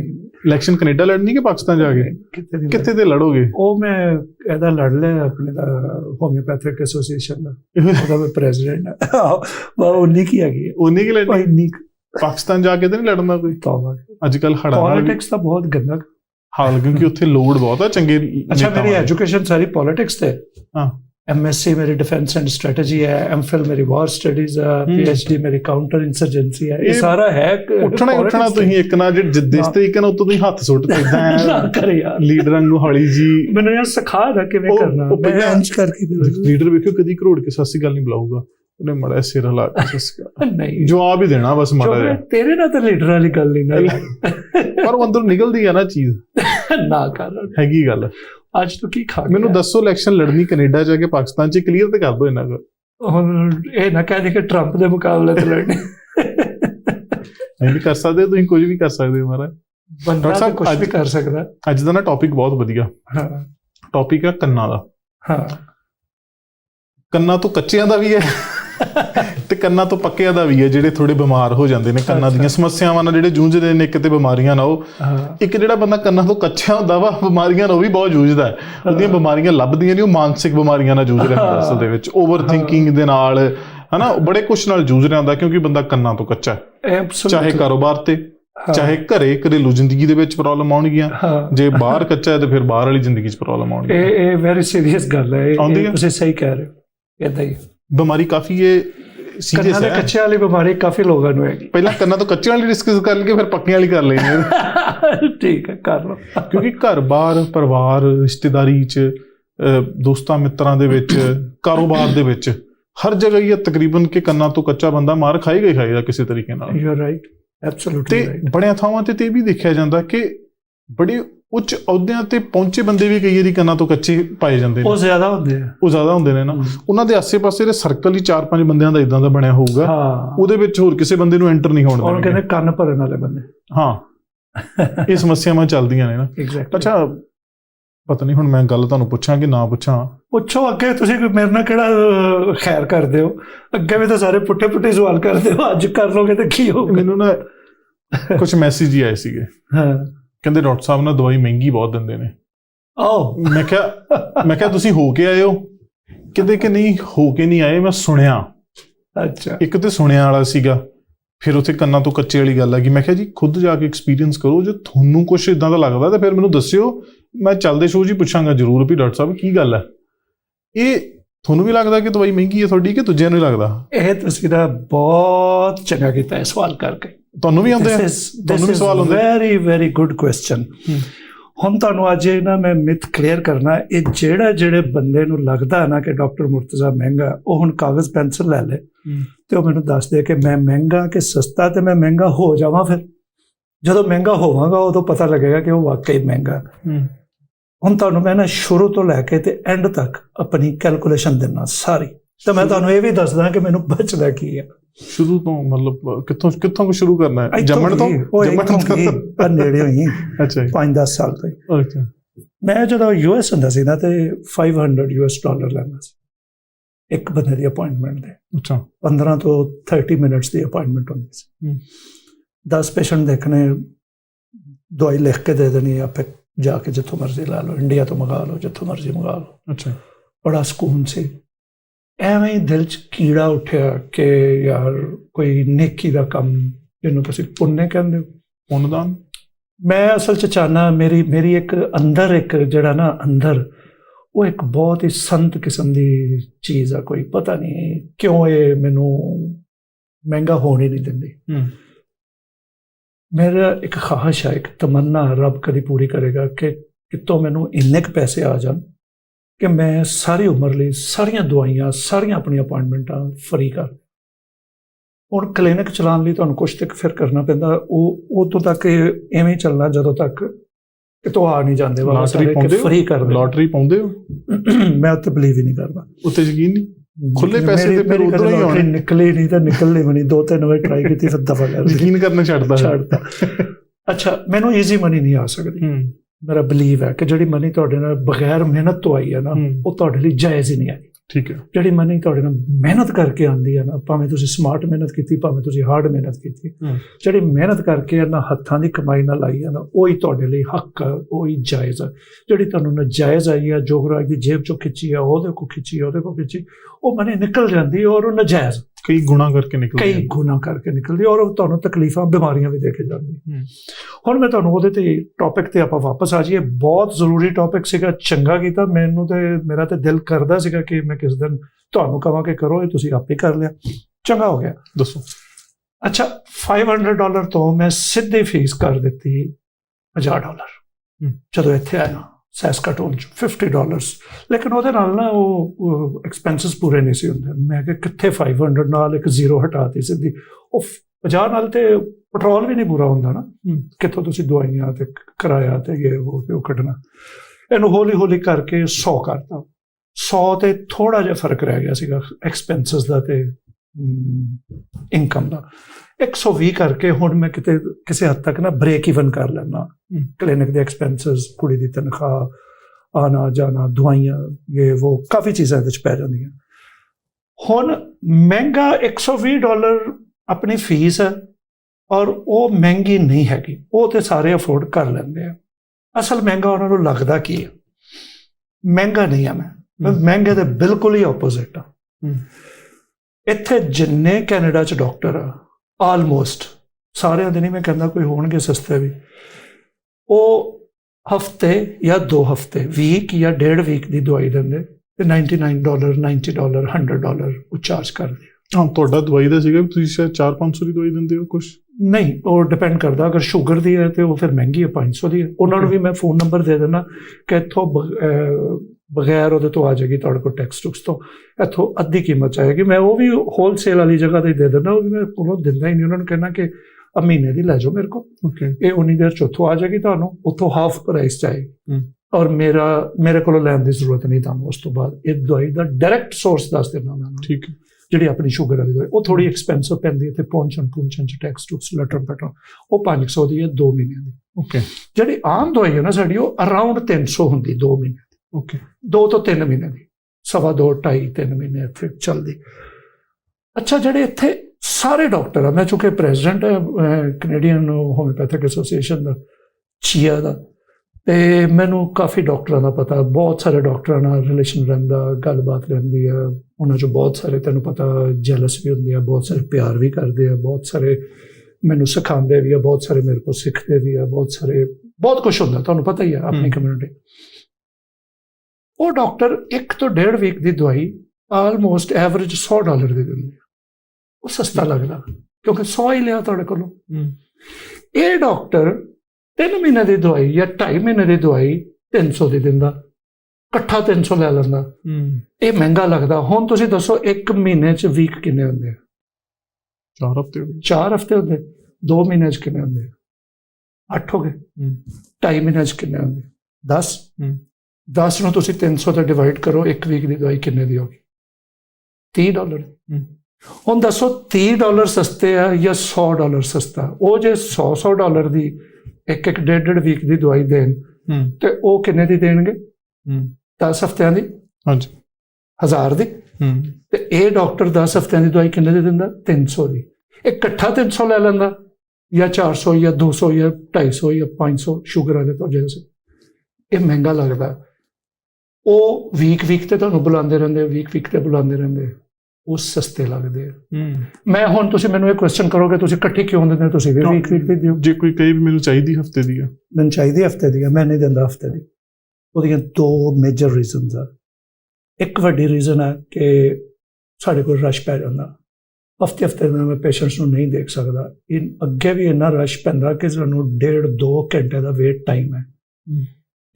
ਇਲੈਕਸ਼ਨ ਕੈਨੇਡਾ ਲੜਨੀ ਕਿ ਪਾਕਿਸਤਾਨ ਜਾ ਕੇ? ਕਿੱਥੇ ਦੀ ਕਿੱਥੇ ਤੇ ਲੜੋਗੇ? ਉਹ ਮੈਂ ਇਹਦਾ ਲੜ ਲਿਆ ਆਪਣੇ ਦਾ ਹੋਮਿਓਪੈਥਿਕ ਐਸੋਸੀਏਸ਼ਨ ਦਾ। ਉਹਦਾ ਮੈਂ ਪ੍ਰੈਜ਼ੀਡੈਂਟ ਹਾਂ ਉਹ ਉਨੀ ਕੀ ਹੈਗੀ ਹੈ ਉਹਨੇ ਕੀ ਲੜਨੀ? ਪਾਕਿਸਤਾਨ ਜਾ ਕੇ ਤਾਂ ਨਹੀਂ ਲੜਨਾ ਕੋਈ? ਤੋਬਾ। ਅੱਜ ਕੱਲ ਹੜਾ ਵੀ ਪੋਲਿਟਿਕਸ ਤਾਂ ਬਹੁਤ ਗੰਦਾ। ਹਾਲ ਕਿਉਂਕਿ ਉੱਥੇ ਲੋੜ ਬਹੁਤ ਆ ਚੰਗੇ ਅੱਛਾ ਮੇਰੀ ਦੀ। ਐਜੂਕੇਸ਼ਨ ਸਾਰੀ ਪੋਲਿਟਿਕਸ ਤੇ। ਹਾਂ। ਐਮਐਸਸੀ ਮੇਰੀ ਡਿਫੈਂਸ ਐਂਡ ਸਟ੍ਰੈਟਜੀ ਹੈ ਐਮਫਿਲ ਮੇਰੀ ਵਾਰ ਸਟੱਡੀਜ਼ ਹੈ ਪੀਐਚਡੀ ਮੇਰੀ ਕਾਊਂਟਰ ਇੰਸਰਜੈਂਸੀ ਹੈ ਇਹ ਸਾਰਾ ਹੈ ਉੱਠਣਾ ਹੀ ਉੱਠਣਾ। ਤੁਸੀਂ ਇੱਕ ਨਾ ਜਿ- ਜਿਸ ਨਾ। ਤਰੀਕੇ ਨਾਲ ਤੁਸੀਂ ਹੱਥ ਸੁੱਟ ਨਾ ਦਿੰਦਾ ਕਰ ਯਾਰ ਲੀਡਰਾਂ ਨੂੰ ਹੌਲੀ ਜੀ ਮੈਨੂੰ ਯਾਰ ਸਿਖਾ ਦਾ ਕਿਵੇਂ ਕਰਨਾ ਮੈਂ ਇੰਜ ਕਰਕੇ ਲੀਡਰ ਵੇਖਿਓ ਕਦੀ ਕਰੋੜ ਕੇ ਸੱਸੀ ਗੱਲ ਨਹੀਂ ਬੁਲਾਊਗਾ ਉਹਨੇ ਮੜਾ ਸਿਰ ਹਿਲਾ ਕੇ ਅਕਾਲ। ਨਹੀਂ ਜਵਾਬ ਹੀ ਦੇਣਾ ਬਸ ਮਾੜਾ ਤੇਰੇ ਨਾਲ ਤਾਂ ਲੀਡਰ ਵਾਲੀ ਗੱਲ ਨਹੀਂ ਨਾ ਪਰ ਉਹ ਅੰਦਰ ਨਿਕਲਦੀ ਆ ਨਾ ਚੀਜ਼ ਨਾ ਕਰ ਹੈਗੀ ਗੱਲ ਅੱਜ ਤੂੰ ਕੀ ਖਾ ਮੈਨੂੰ? ਦੱਸੋ ਇਲੈਕਸ਼ਨ ਲੜਨੀ ਕੈਨੇਡਾ ਜਾ ਕੇ ਪਾਕਿਸਤਾਨ ਚ ਕਲੀਅਰ ਤੇ ਕਰ ਦਿਓ ਇਹਨਾਂ ਕੋ ਹੁਣ ਇਹ ਨਾ ਕਹਿ ਦੇ ਕਿ ਟਰੰਪ ਦੇ ਮੁਕਾਬਲੇ ਤੇ ਲੜਨੇ। ਨਹੀਂ ਵੀ ਕਰ ਸਕਦੇ ਤੁਸੀਂ ਕੁਝ ਵੀ ਕਰ ਸਕਦੇ ਹੋ ਮਹਾਰਾਜ। ਬੰਦਾ ਸਾਹਿਬ, ਕੁਝ ਵੀ ਕਰ ਸਕਦਾ। ਅੱਜ ਦਾ ਨਾ ਟੌਪਿਕ ਬਹੁਤ ਵਧੀਆ। ਹਾਂ। ਟੌਪਿਕ ਹੈ ਕੰਨਾਂ ਦਾ। ਹਾਂ। ਕੰਨਾਂ ਤੋਂ ਕੱਚਿਆਂ ਦਾ ਵੀ ਹੈ। ਤੇ ਕੰਨਾਂ ਤੋਂ ਪੱਕਿਆਂ ਦਾ ਵੀ ਹੈ ਜਿਹੜੇ ਥੋੜੇ ਬਿਮਾਰ ਹੋ ਜਾਂਦੇ ਨੇ ਕੰਨਾਂ ਦੀਆਂ ਸਮੱਸਿਆਵਾਂ ਨਾਲ ਜਿਹੜੇ ਜੂਝਦੇ ਨੇ ਕਿਤੇ ਬਿਮਾਰੀਆਂ ਨਾਲ ਉਹ। ਹਾਂ। ਇੱਕ ਜਿਹੜਾ ਬੰਦਾ ਕੰਨਾਂ ਤੋਂ ਕੱਚਾ ਹੁੰਦਾ ਵਾ ਬਿਮਾਰੀਆਂ ਨਾਲ ਉਹ ਵੀ ਬਹੁਤ ਜੂਝਦਾ ਹੈ। ਉਹਦੀਆਂ ਬਿਮਾਰੀਆਂ ਲੱਭਦੀਆਂ ਨਹੀਂ ਉਹ ਮਾਨਸਿਕ ਬਿਮਾਰੀਆਂ ਨਾਲ ਜੂਝ ਰਿਹਾ ਹੁੰਦਾ ਅਸਲ ਦੇ ਵਿੱਚ। ਓਵਰ ਥਿੰਕਿੰਗ ਦੇ ਨਾਲ ਹਨਾ ਬੜੇ ਕੁਛ ਨਾਲ ਜੂਝ ਰਿਹਾ ਹੁੰਦਾ ਕਿਉਂਕਿ ਬੰਦਾ ਕੰਨਾਂ ਤੋਂ ਕੱਚਾ ਹੈ. ਚਾਹੇ ਕਾਰੋਬਾਰ ਤੇ ਹਾਂ, ਚਾਹੇ ਘਰੇ ਘਰੇਲੂ ਜ਼ਿੰਦਗੀ ਦੇ ਵਿੱਚ ਪ੍ਰੋਬਲਮ ਆਉਣਗੀਆਂ। ਹਾਂ। ਜੇ ਬਾਹਰ ਕੱਚਾ ਹੈ ਤੇ ਫਿਰ ਬਾਹਰ ਵਾਲੀ ਜ਼ਿੰਦਗੀ 'ਚ ਪ੍ਰੋਬਲਮ ਆਉਣਗੀ ਇਹ ਇਹ ਵੈਰੀ ਸੀਰੀਅਸ ਗੱਲ ਹੈ। ਹੈ? ਤੁਸੀਂ ਸਹੀ ਕਹਿ ਰਹੇ ਹੋ। ਇਦਾਂ ਹੀ। ਬਿਮਾਰੀ ਕਾਫੀ ਇਹ ਕੰਨਾਂ ਸੀਰੀਅਸ ਦੇ ਹੈ। ਕੱਚੇ ਵਾਲੀ ਬਿਮਾਰੀ ਕਾਫੀ ਲੋਕਾਂ ਨੂੰ ਹੈਗੀ। ਪਹਿਲਾਂ ਕੰਨਾਂ ਤੋਂ ਕੱਚਿਆਂ ਵਾਲੀ ਡਿਸਕਸ ਕਰ ਲਈਏ ਫਿਰ ਪੱਕੀਆਂ ਵਾਲੀ ਕਰ ਲੈਣੀ ਠੀਕ ਹੈ ਕਰ ਲਓ। ਕਿਉਂਕਿ ਘਰ-ਬਾਰ ਪਰਿਵਾਰ ਰਿਸ਼ਤੇਦਾਰੀ 'ਚ ਦੋਸਤਾਂ ਮਿੱਤਰਾਂ ਦੇ ਵਿੱਚ ਕਾਰੋਬਾਰ ਦੇ ਵਿੱਚ ਹਰ ਜਗ੍ਹਾ ਹੀ ਇਹ ਤਕਰੀਬਨ ਕਿ ਕੰਨਾਂ ਤੋਂ ਕੱਚਾ ਬੰਦਾ ਮਾਰ ਖਾਏਗਾ ਹੀ ਖਾਏਗਾ ਕਿਸੇ ਤਰੀਕੇ ਨਾਲ। You are right absolutely right ਬੜਿਆਂ ਥਾਵਾਂ ਤੇ ਤੇ ਵੀ ਦੇਖਿਆ ਜਾਂਦਾ ਕਿ ਬੜੇ ਉੱਚ ਅਹੁਦਿਆਂ ਤੇ ਪਹੁੰਚੇ ਬੰਦੇ ਵੀ ਕਈ ਵਾਰੀ ਕੰਨਾਂ ਤੋਂ ਕੱਚੇ ਪਾਏ ਜਾਂਦੇ ਨੇ। ਉਹ ਜ਼ਿਆਦਾ ਹੁੰਦੇ ਆ। ਉਹ ਜ਼ਿਆਦਾ ਹੁੰਦੇ ਨੇ ਨਾ। ਉਹਨਾਂ ਦੇ ਆਸੇ-ਪਾਸੇ ਦੇ ਸਰਕਲ ਹੀ 4-5 ਬੰਦਿਆਂ ਦਾ ਇਦਾਂ ਦਾ ਬਣਿਆ ਹੋਊਗਾ ਹਾਂ। ਉਹਦੇ ਵਿੱਚ ਹੋਰ ਕਿਸੇ ਬੰਦੇ ਨੂੰ ਐਂਟਰ ਨਹੀਂ ਹੋਣ ਉਹ ਦੇਣਗੇ। ਕਹਿੰਦੇ ਕੰਨ ਭਰਨ ਵਾਲੇ ਬੰਦੇ। ਹਾਂ। ਇਹ ਸਮੱਸਿਆਵਾਂ ਚੱਲਦੀਆਂ ਨੇ ਨਾ। ਅੱਛਾ ਪਤਾ ਨਹੀਂ ਹੁਣ ਮੈਂ ਗੱਲ ਤੁਹਾਨੂੰ ਪੁੱਛਾਂ ਕਿ ਨਾ ਪੁੱਛਾਂ। ਪੁੱਛੋ ਅੱਗੇ ਤੁਸੀਂ ਮੇਰੇ ਨਾਲ ਕਿਹੜਾ ਖੈਰ ਕਰਦੇ ਹੋ? ਅੱਗੇ ਵੀ ਤਾਂ ਸਾਰੇ ਪੁੱਠੇ ਪੁੱਠੇ ਸਵਾਲ ਕਰਦੇ ਹੋ। ਅੱਜ ਕਰ ਲੋਗੇ ਤਾਂ ਕੀ ਹੋਊਗਾ? ਮੈਨੂੰ ਨਾ ਕੁਝ ਮੈਸੇਜ ਹੀ ਆਏ ਸੀਗੇ। ਹਾਂ। ਕਹਿੰਦੇ ਡਾਕਟਰ ਸਾਹਿਬ ਨਾਲ ਦਵਾਈ ਮਹਿੰਗੀ ਬਹੁਤ ਦਿੰਦੇ ਨੇ। ਆਓ ਮੈਂ ਕਿਹਾ ਮੈਂ ਕਿਹਾ ਤੁਸੀਂ ਹੋ ਕੇ ਆਏ ਹੋ? ਕਿਤੇ ਕਿ ਨਹੀਂ ਹੋ ਕੇ ਨਹੀਂ ਆਏ ਮੈਂ ਸੁਣਿਆ। ਅੱਛਾ। ਇੱਕ ਤੇ ਸੁਣਿਆ ਵਾਲਾ ਸੀਗਾ ਫਿਰ ਉੱਥੇ ਕੰਨਾਂ ਤੋਂ ਕੱਚੇ ਵਾਲੀ ਗੱਲ ਆ ਕਿ ਮੈਂ ਕਿਹਾ ਜੀ ਖੁਦ ਜਾ ਕੇ ਐਕਸਪੀਰੀਅੰਸ ਕਰੋ ਜੇ ਤੁਹਾਨੂੰ ਕੁਝ ਇਦਾਂ ਦਾ ਲੱਗਦਾ ਤਾਂ ਫਿਰ ਮੈਨੂੰ ਦੱਸਿਓ। ਮੈਂ ਚੱਲਦੇ ਸ਼ੋਅ ਹੀ ਪੁੱਛਾਂਗਾ ਜ਼ਰੂਰ ਵੀ ਡਾਕਟਰ ਸਾਹਿਬ ਕੀ ਗੱਲ ਹੈ ਇਹ ਤੁਹਾਨੂੰ ਵੀ ਲੱਗਦਾ ਕਿ ਦਵਾਈ ਮਹਿੰਗੀ ਹੈ ਤੁਹਾਡੀ ਕਿ ਦੂਜਿਆਂ ਨੂੰ ਲੱਗਦਾ? ਇਹ ਤੁਸੀਂ ਦਾ ਬਹੁਤ ਚੰਗਾ ਕੀਤਾ ਹੈ ਸਵਾਲ ਕਰਕੇ। ਤੁਹਾਨੂੰ ਵੀ ਆਉਂਦੇ ਆ? ਤੁਹਾਨੂੰ ਵੀ ਸਵਾਲ ਹੁੰਦੇ? very good question. ਹੂੰ। ਹੁਣ ਤੁਹਾਨੂੰ ਅੱਜ ਇਹ ਨਾ ਮੈਂ ਮਿਥ ਕਲੀਅਰ ਕਰਨਾ ਇਹ ਜਿਹੜਾ ਜਿਹੜੇ ਬੰਦੇ ਨੂੰ ਲੱਗਦਾ ਨਾ ਕਿ ਡਾਕਟਰ ਮੁਰਤਜ਼ਾ ਮਹਿੰਗਾ ਉਹ ਹੁਣ ਕਾਗਜ਼ ਪੈਨਸਲ ਲੈ ਲੇ ਤੇ ਉਹ ਮੈਨੂੰ ਦੱਸ ਦੇ ਕਿ ਮੈਂ ਮਹਿੰਗਾ ਕਿ ਸਸਤਾ ਤੇ ਮੈਂ ਮਹਿੰਗਾ ਹੋ ਜਾਵਾਂ ਫਿਰ? ਜਦੋਂ ਮਹਿੰਗਾ ਹੋਵਾਂਗਾ ਉਦੋਂ ਪਤਾ ਲੱਗੇਗਾ ਕਿ ਉਹ ਵਾਕਈ ਮਹਿੰਗਾ ਹੁਣ ਤੁਹਾਨੂੰ ਮੈਂ ਨਾ ਸ਼ੁਰੂ ਤੋਂ ਲੈ ਕੇ ਤੇ ਐਂਡ ਤੱਕ ਆਪਣੀ ਕੈਲਕੂਲੇਸ਼ਨ ਦਿੰਨਾ ਸਾਰੀ। ਤਾਂ ਮੈਂ ਤੁਹਾਨੂੰ ਇਹ ਵੀ ਦੱਸਦਾ ਕਿ ਮੈਨੂੰ ਬਚਦਾ ਕੀ ਹੈ। ਸ਼ੁਰੂ ਤੋਂ ਮਤਲਬ ਕਿੱਥੋਂ ਕਿੱਥੋਂ ਕੁ ਸ਼ੁਰੂ ਕਰਨਾ ਹੈ? ਜੰਮਣ ਤੋਂ ਜੰਮਣ? ਤੋਂ ਆਹ ਨੇੜੇ ਹੋਈ। ਅੱਛਾ ਜੀ। 5-10 ਸਾਲ ਤੋਂ। ਅੱਛਾ। ਮੈਂ ਜਦੋਂ ਯੂਐਸ ਹੁੰਦਾ ਸੀ ਨਾ ਤੇ 500 ਯੂਐਸ ਡਾਲਰ ਲੈਂਦਾ ਸੀ। ਇੱਕ ਬੰਦੇ ਦੀ ਅਪਾਇੰਟਮੈਂਟ ਦੇ। ਅੱਛਾ। 15 ਤੋਂ 30 ਮਿੰਟਸ ਦੀ ਅਪਾਇੰਟਮੈਂਟ ਹੁੰਦੀ ਸੀ। ਹੂੰ। 10 ਪੇਸ਼ੈਂਟ ਦੇਖਣੇ ਦਵਾਈ ਲਿਖ ਕੇ ਦੇ ਦੇਣੀ ਆਪੇ ਜਾ ਕੇ ਜਿੱਥੋਂ ਮਰਜ਼ੀ ਲਾ ਲਓ। ਇੰਡੀਆ ਤੋਂ ਮੰਗਾ ਲਓ ਜਿੱਥੋਂ ਮਰਜ਼ੀ ਮੰਗਾ ਲਓ। ਅੱਛਾ। ਬੜਾ ਸਕੂਨ ਸੀ। ਐਵੇਂ ਦਿਲ 'ਚ ਕੀੜਾ ਉੱਠਿਆ ਕਿ ਯਾਰ ਕੋਈ ਨੇਕੀ ਦਾ ਕੰਮ ਜਿਹਨੂੰ ਤੁਸੀਂ ਪੁੰਨੇ ਕਹਿੰਦੇ ਹੋ ਪੁੰਨਦਾਨ। ਮੈਂ ਅਸਲ 'ਚ ਚਾਹਨਾ ਮੇਰੀ ਮੇਰੀ ਇੱਕ ਅੰਦਰ ਇੱਕ ਜਿਹੜਾ ਨਾ ਅੰਦਰ ਉਹ ਇੱਕ ਬਹੁਤ ਹੀ ਸੰਤ ਕਿਸਮ ਦੀ ਚੀਜ਼ ਆ ਕੋਈ ਪਤਾ ਨਹੀਂ ਕਿਉਂ ਇਹ ਮੈਨੂੰ ਮਹਿੰਗਾ ਹੋਣ ਹੀ ਨਹੀਂ ਦਿੰਦੀ। ਮੇਰਾ ਇੱਕ ਖਾਹਿਸ਼ ਹੈ ਇੱਕ ਤਮੰਨਾ ਰੱਬ ਕਦੀ ਪੂਰੀ ਕਰੇਗਾ ਕਿ ਕਿਤੋਂ ਮੈਨੂੰ ਇੰਨੇ ਕੁ ਪੈਸੇ ਆ ਜਾਣ। ਕਿ ਮੈਂ ਸਾਰੀ ਉਮਰ ਲਈ ਸਾਰੀਆਂ ਦਵਾਈਆਂ ਸਾਰੀਆਂ ਆਪਣੀਆਂ ਅਪਾਇੰਟਮੈਂਟਾਂ ਫ੍ਰੀ ਕਰ ਹੁਣ ਕਲੀਨਿਕ ਚਲਾਉਣ ਲਈ ਤੁਹਾਨੂੰ ਕੁਝ ਤੱਕ ਫਿਰ ਕਰਨਾ ਪੈਂਦਾ ਉਹ ਉਦੋਂ ਤੱਕ ਇਹ ਐਵੇਂ ਚੱਲਣਾ ਜਦੋਂ ਤੱਕ ਕਿਤੋਂ ਆ ਨਹੀਂ ਜਾਂਦੇ ਵਾਲਾ ਸਾਰੇ? ਫ੍ਰੀ ਕਰ ਦੇ ਲਾਟਰੀ ਪਾਉਂਦੇ ਹੋ? ਮੈਂ ਉੱਤੇ ਬਲੀਵ ਹੀ ਨਹੀਂ ਕਰਦਾ। ਉੱਤੇ ਯਕੀਨ ਨਹੀਂ? ਖੁੱਲੇ ਪੈਸੇ ਤੇ ਫਿਰ ਉੱਧਰੋਂ ਹੀ ਆਉਣੇ। ਨਿਕਲੀ ਨਹੀਂ ਤਾਂ ਨਿਕਲਣੀ ਵੀ ਨਹੀਂ। ਦੋ ਤਿੰਨ ਵਾਰ ਟਰਾਈ ਕੀਤੀ ਫਿਰ ਦਫਾ ਕਰ ਯਕੀਨ ਕਰਨਾ ਛੱਡਦਾ। ਹੈ ਛੱਡਤਾ ਅੱਛਾ ਮੈਨੂੰ ਈਜ਼ੀ ਮਨੀ ਨਹੀਂ ਆ ਸਕਦੀ। ਹੂੰ। ਮੇਰਾ ਬਲੀਵ ਹੈ ਕਿ ਜਿਹੜੀ ਮਨੀ ਤੁਹਾਡੇ ਨਾਲ ਬਗੈਰ ਮਿਹਨਤ ਤੋਂ ਆਈ ਹੈ ਨਾ ਉਹ ਤੁਹਾਡੇ ਲਈ ਜਾਇਜ਼ ਹੀ ਨਹੀਂ ਆਈ। ਠੀਕ ਹੈ। ਜਿਹੜੀ ਮਨੀ ਤੁਹਾਡੇ ਨਾਲ ਮਿਹਨਤ ਕਰਕੇ ਆਉਂਦੀ ਹੈ ਨਾ ਭਾਵੇਂ ਤੁਸੀਂ ਸਮਾਰਟ ਮਿਹਨਤ ਕੀਤੀ ਭਾਵੇਂ ਤੁਸੀਂ ਹਾਰਡ ਮਿਹਨਤ ਕੀਤੀ। ਜਿਹੜੀ ਮਿਹਨਤ ਕਰਕੇ ਇਹਨਾਂ ਹੱਥਾਂ ਦੀ ਕਮਾਈ ਨਾਲ ਆਈ ਹੈ ਨਾ ਉਹ ਹੀ ਤੁਹਾਡੇ ਲਈ ਹੱਕ ਹੈ ਉਹ ਹੀ ਜਾਇਜ਼ ਹੈ। ਜਿਹੜੀ ਤੁਹਾਨੂੰ ਨਜਾਇਜ਼ ਆਈ ਹੈ ਜੋਗਰਾਜ ਦੀ ਜੇਬ ਚੋਂ ਖਿੱਚੀ ਹੈ ਉਹਦੇ ਕੋ ਖਿੱਚੀ ਹੈ, ਉਹਦੇ ਕੋ ਖਿੱਚੀ ਉਹ ਮਨੀ ਨਿਕਲ ਜਾਂਦੀ ਹੈ ਔਰ ਉਹ ਨਜਾਇਜ਼। ਕਈ ਗੁਣਾ ਕਰਕੇ ਨਿਕਲਦੇ ਕਈ ਗੁਨਾ ਕਰਕੇ ਨਿਕਲਦੀ ਔਰ ਉਹ ਤੁਹਾਨੂੰ ਤਕਲੀਫਾਂ ਬਿਮਾਰੀਆਂ ਵੀ ਦੇ ਕੇ ਜਾਂਦੀ। ਹੁਣ ਮੈਂ ਤੁਹਾਨੂੰ ਉਹਦੇ ਤੇ ਟੌਪਿਕ ਤੇ ਆਪਾਂ ਵਾਪਸ ਆ ਜਾਈਏ। ਬਹੁਤ ਜ਼ਰੂਰੀ ਟੌਪਿਕ ਸੀਗਾ ਚੰਗਾ ਕੀਤਾ। ਮੈਨੂੰ ਤੇ ਮੇਰਾ ਤੇ ਦਿਲ ਕਰਦਾ ਸੀਗਾ ਕਿ ਮੈਂ ਕਿਸ ਦਿਨ ਤੁਹਾਨੂੰ ਕਹਾਂ ਕਿ ਕਰੋ ਇਹ ਤੁਸੀਂ ਆਪੇ ਕਰ ਲਿਆ। ਚੰਗਾ ਹੋ ਗਿਆ। ਦੱਸੋ। ਅੱਛਾ 500 ਡਾਲਰ ਤੋਂ ਮੈਂ ਸਿੱਧੀ ਫੀਸ ਕਰ ਦਿੱਤੀ 1000 ਡਾਲਰ। ਜਦੋਂ ਇੱਥੇ ਆਇਆ। ਸੈਸਕਾਟੂਨ ਚ 50 ਡਾਲਰਸ ਲੇਕਿਨ ਉਹਦੇ ਨਾਲ ਨਾ ਉਹ ਐਕਸਪੈਂਸਸ ਪੂਰੇ ਨਹੀਂ ਸੀ ਹੁੰਦੇ। ਮੈਂ ਕਿ ਕਿੱਥੇ 500 ਨਾਲ ਇੱਕ ਜ਼ੀਰੋ ਹਟਾਤੀ ਸਿੱਧੀ। ਉਹ 50 ਨਾਲ ਤੇ ਪੈਟਰੋਲ ਵੀ ਨਹੀਂ ਪੂਰਾ ਹੁੰਦਾ ਨਾ। ਕਿੱਥੋਂ ਤੁਸੀਂ ਦਵਾਈਆਂ ਤੇ ਕਿਰਾਇਆ ਤੇ ਇਹ ਉਹ ਤੇ ਉਹ ਕੱਢਣਾ। ਇਹਨੂੰ ਹੌਲੀ ਹੌਲੀ ਕਰਕੇ 100 ਕਰਤਾ। 100 ਤੇ ਥੋੜਾ ਜਿਹਾ ਫ਼ਰਕ ਰਹਿ ਗਿਆ ਸੀਗਾ ਐਕਸਪੈਂਸਸ ਦਾ ਤੇ ਇਨਕਮ ਦਾ। 120 ਕਰਕੇ ਹੁਣ ਮੈਂ ਕਿਤੇ ਕਿਸੇ ਹੱਦ ਤੱਕ ਨਾ ਬ੍ਰੇਕ ਇਵਨ ਕਰ ਲੈਣਾ। ਕਲੀਨਿਕ ਦੇ ਐਕਸਪੈਂਸਸ ਕੁੜੀ ਦੀ ਤਨਖਾਹ ਆਣਾ ਜਾਣਾ ਦਵਾਈਆਂ ਇਹ ਉਹ ਕਾਫੀ ਚੀਜ਼ਾਂ ਇਹਦੇ ਚ ਪੈ ਜਾਂਦੀਆਂ। ਹੁਣ ਮਹਿੰਗਾ 120 ਡਾਲਰ ਆਪਣੀ ਫੀਸ ਹੈ ਔਰ ਉਹ ਮਹਿੰਗੀ ਨਹੀਂ ਹੈਗੀ। ਉਹ ਤੇ ਸਾਰੇ ਅਫੋਰਡ ਕਰ ਲੈਂਦੇ ਆ। ਅਸਲ ਮਹਿੰਗਾ ਉਹਨਾਂ ਨੂੰ ਲੱਗਦਾ ਕੀ ਹੈ? ਮਹਿੰਗਾ ਨਹੀਂ ਆ ਮੈਂ। ਮਹਿੰਗੇ ਦੇ ਬਿਲਕੁਲ ਹੀ ਆਪੋਜ਼ਿਟ ਆ। ਹੂੰ। ਇੱਥੇ ਜਿੰਨੇ ਕੈਨੇਡਾ ਚ ਡਾਕਟਰ ਆ ਆਲਮੋਸਟ ਸਾਰਿਆਂ ਦੇ ਨਹੀਂ ਮੈਂ ਕਹਿੰਦਾ ਕੋਈ ਹੋਣਗੇ ਸਸਤੇ ਵੀ ਉਹ ਹਫ਼ਤੇ ਜਾਂ ਦੋ ਹਫ਼ਤੇ ਵੀਕ ਜਾਂ ਡੇਢ ਵੀਕ ਦੀ ਦਵਾਈ ਦਿੰਦੇ ਤੇ 99 ਡਾਲਰ 90 ਡਾਲਰ 100 ਡਾਲਰ ਉਹ ਚਾਰਜ ਕਰਦੇ ਹਾਂ ਤੁਹਾਡਾ ਦਵਾਈ ਦਾ ਸੀਗਾ ਤੁਸੀਂ ਸ਼ਾਇਦ 4-500 ਦੀ ਦਵਾਈ ਦਿੰਦੇ ਹੋ ਕੁਝ ਨਹੀਂ ਉਹ ਡਿਪੈਂਡ ਕਰਦਾ ਅਗਰ ਸ਼ੂਗਰ ਦੀ ਹੈ ਤੇ ਉਹ ਫਿਰ ਮਹਿੰਗੀ ਹੈ 500 ਦੀ ਹੈ ਉਹਨਾਂ ਨੂੰ ਵੀ ਮੈਂ ਫੋਨ ਨੰਬਰ ਦੇ ਦੇਣਾ ਕਿ ਇੱਥੋਂ ਬਗੈਰ ਉਹਦੇ ਤੋਂ ਆ ਜਾਏਗੀ ਤੁਹਾਡੇ ਕੋਲ ਟੈਕਸ ਟੁਕਸ ਤੋਂ। ਇੱਥੋਂ ਅੱਧੀ ਕੀਮਤ ਆਏਗੀ ਮੈਂ ਉਹ ਵੀ ਹੋਲਸੇਲ ਵਾਲੀ ਜਗ੍ਹਾ ਤੇ ਦੇ ਦਿੰਦਾ ਉਹ ਵੀ ਮੈਂ ਕੋਲੋਂ ਦਿੰਦਾ ਹੀ ਨਹੀਂ। ਉਹਨਾਂ ਨੂੰ ਕਹਿਣਾ ਕਿ ਆ ਮਹੀਨੇ ਦੀ ਲੈ ਜਾਓ ਮੇਰੇ ਕੋਲ। ਓਕੇ ਇਹ ਉਨੀ ਦੇਰ ਚ ਉੱਥੋਂ ਆ ਜਾਏਗੀ ਤੁਹਾਨੂੰ। ਉੱਥੋਂ ਹਾਫ ਪ੍ਰਾਈਸ ਚਾਹੀਏ। ਔਰ ਮੇਰਾ ਮੇਰੇ ਕੋਲੋਂ ਲੈਣ ਦੀ ਜ਼ਰੂਰਤ ਨਹੀਂ ਤੁਹਾਨੂੰ ਉਸ ਤੋਂ ਬਾਅਦ। ਇਹ ਦਵਾਈ ਦਾ ਡਾਇਰੈਕਟ ਸੋਰਸ ਦੱਸ ਦੇਣਾ ਉਹਨਾਂ ਨੂੰ। ਠੀਕ ਹੈ। ਜਿਹੜੀ ਆਪਣੀ ਸ਼ੂਗਰ ਵਾਲੀ ਦਵਾਈ। ਉਹ ਥੋੜੀ ਐਕਸਪੈਂਸਿਵ ਪੈਂਦੀ ਹੈ ਤੇ ਪਹੁੰਚਣ ਪਹੁੰਚਣ ਚ ਟੈਕਸ ਟੁਕਸ ਲਟਰ ਪਟਰ ਉਹ 500 ਦੀ ਹੈ 2 ਮਹੀਨਿਆਂ ਦੀ। ਓਕੇ ਜਿਹੜੀ ਆਮ ਦਵਾਈ ਹੈ ਨਾ ਸਾਡੀ ਉਹ ਅਰਾਊਂਡ 300 ਹੁੰਦੀ 2 ਮਹੀਨੇ ਓਕੇ 2 ਤੋਂ 3 ਮਹੀਨੇ ਦੀ ਸਵਾ 2 2.5 3 ਮਹੀਨੇ ਇੱਥੇ ਚੱਲਦੀ। ਅੱਛਾ ਜਿਹੜੇ ਇੱਥੇ ਸਾਰੇ ਡਾਕਟਰ ਆ ਮੈਂ ਚੁੱਕੇ ਪ੍ਰੈਜ਼ੀਡੈਂਟ ਕੈਨੇਡੀਅਨ ਹੋਮਿਓਪੈਥਿਕ ਐਸੋਸੀਏਸ਼ਨ ਦਾ ਚੀਆ ਦਾ ਤੇ ਮੈਨੂੰ ਕਾਫੀ ਡਾਕਟਰਾਂ ਦਾ ਪਤਾ ਬਹੁਤ ਸਾਰੇ ਡਾਕਟਰਾਂ ਨਾਲ ਰਿਲੇਸ਼ਨ ਰਹਿੰਦਾ ਗੱਲਬਾਤ ਰਹਿੰਦੀ ਆ ਉਹਨਾਂ ਚੋਂ ਬਹੁਤ ਸਾਰੇ ਤੈਨੂੰ ਪਤਾ ਜੈਲਸ ਵੀ ਹੁੰਦੇ ਆ ਬਹੁਤ ਸਾਰੇ ਪਿਆਰ ਵੀ ਕਰਦੇ ਆ ਬਹੁਤ ਸਾਰੇ ਮੈਨੂੰ ਸਿਖਾਉਂਦੇ ਵੀ ਆ ਬਹੁਤ ਸਾਰੇ ਮੇਰੇ ਕੋਲ ਸਿੱਖਦੇ ਵੀ ਆ ਬਹੁਤ ਸਾਰੇ ਬਹੁਤ ਕੁਝ ਹੁੰਦਾ ਤੁਹਾਨੂੰ ਪਤਾ ਹੀ ਆ ਆਪਣੀ। ਕਮਿਊਨਿਟੀ ਉਹ ਡਾਕਟਰ ਇੱਕ ਤੋਂ ਡੇਢ ਵੀਕ ਦੀ ਦਵਾਈ ਆਲਮੋਸਟ ਐਵਰੇਜ 100 ਡਾਲਰ ਦੀ ਦਿੰਦੇ ਆ। ਉਹ ਸਸਤਾ ਲੱਗਦਾ ਕਿਉਂਕਿ 100 ਹੀ ਲਿਆ ਤੁਹਾਡੇ ਕੋਲੋਂ। ਇਹ ਡਾਕਟਰ ਤਿੰਨ ਮਹੀਨੇ ਦੀ ਦਵਾਈ ਜਾਂ 2.5 ਮਹੀਨੇ ਦੀ ਦਵਾਈ 300 ਦੀ ਦਿੰਦਾ। ਇਕੱਠਾ 300 ਲੈ ਲੈਂਦਾ। ਇਹ ਮਹਿੰਗਾ ਲੱਗਦਾ। ਹੁਣ ਤੁਸੀਂ ਦੱਸੋ ਇੱਕ ਮਹੀਨੇ 'ਚ ਵੀਕ ਕਿੰਨੇ ਹੁੰਦੇ ਆ? ਚਾਰ ਹਫ਼ਤੇ ਹੋ ਗਏ 4 ਹਫ਼ਤੇ ਹੁੰਦੇ। 2 ਮਹੀਨੇ 'ਚ ਕਿੰਨੇ ਹੁੰਦੇ ਆ? 8 ਹੋ ਗਏ। ਹੂੰ। 2.5 ਮਹੀਨੇ 'ਚ ਕਿੰਨੇ ਹੁੰਦੇ 10 ਹੂੰ। 10 ਨੂੰ ਤੁਸੀਂ 300 ਤੇ ਡਿਵਾਈਡ ਕਰੋ ਇੱਕ ਵੀਕ ਦੀ ਦਵਾਈ ਕਿੰਨੇ ਦੀ ਹੋਗੀ 30 ਡਾਲਰ। ਹੁਣ ਦੱਸੋ 30 ਡਾਲਰ ਸਸਤੇ ਆ ਜਾਂ 100 ਡਾਲਰ ਸਸਤਾ? ਉਹ ਜੇ 100 100 ਡਾਲਰ ਦੀ ਇੱਕ ਇੱਕ ਡੇਢ ਡੇਢ ਵੀਕ ਦੀ ਦਵਾਈ ਦੇਣ ਤੇ ਉਹ ਕਿੰਨੇ ਦੀ ਦੇਣਗੇ? ਹੂੰ। 10 ਹਫ਼ਤਿਆਂ ਦੀ? ਹਾਂਜੀ। 1000 ਦੀ? ਹੂੰ। ਤੇ ਇਹ ਡਾਕਟਰ 10 ਹਫ਼ਤਿਆਂ ਦੀ ਦਵਾਈ ਕਿੰਨੇ ਦੀ ਦਿੰਦਾ? 300 ਦੀ। ਇਕੱਠਾ 300 ਲੈ ਲੈਂਦਾ ਜਾਂ 400 ਜਾਂ 200 ਜਾਂ 250 ਜਾਂ 500 ਸ਼ੂਗਰ ਵਾਲੇ ਤੋਂ ਜੈਸੇ ਇਹ ਮਹਿੰਗਾ ਲੱਗਦਾ। ਉਹ ਵੀਕ ਵੀਕ ਤੇ ਤੁਹਾਨੂੰ ਬੁਲਾਉਂਦੇ ਰਹਿੰਦੇ ਵੀਕ ਵੀਕ ਤੇ ਬੁਲਾਉਂਦੇ ਰਹਿੰਦੇ। ਉਹ ਸਸਤੇ ਲੱਗਦੇ ਆ। ਹੂੰ। ਮੈਂ ਹੁਣ ਤੁਸੀਂ ਮੈਨੂੰ ਇਹ ਕੁਐਸਚਨ ਕਰੋਗੇ ਤੁਸੀਂ ਇਕੱਠੇ ਕਿਉਂ ਦਿੰਦੇ ਹੋ? ਤੁਸੀਂ ਵੀ? ਵੀਕ ਵੀਕ ਦੇ ਦਿਓ। ਜੇ ਕੋਈ ਕਹੇ ਵੀ ਮੈਨੂੰ ਚਾਹੀਦੀ ਹਫ਼ਤੇ ਦੀ ਆ। ਮੈਨੂੰ ਚਾਹੀਦੀ ਹਫ਼ਤੇ ਦੀ ਆ ਮੈਂ ਨਹੀਂ ਦਿੰਦਾ ਹਫ਼ਤੇ ਦੀ। ਉਹਦੀਆਂ ਦੋ ਮੇਜਰ ਰੀਜ਼ਨਸ ਆ। ਇੱਕ ਵੱਡੀ ਰੀਜ਼ਨ ਹੈ ਕਿ ਸਾਡੇ ਕੋਲ ਰਸ਼ ਪੈ ਜਾਂਦਾ। ਹਫ਼ਤੇ ਹਫ਼ਤੇ ਮੈਂ ਪੇਸ਼ੈਂਟਸ ਨੂੰ ਨਹੀਂ ਦੇਖ ਸਕਦਾ। ਇਹ ਅੱਗੇ ਵੀ ਇੰਨਾ ਰਸ਼ ਪੈਂਦਾ ਕਿ ਸਾਨੂੰ ਡੇਢ ਦੋ ਘੰਟੇ ਦਾ ਵੇਟ ਟਾਈਮ ਹੈ।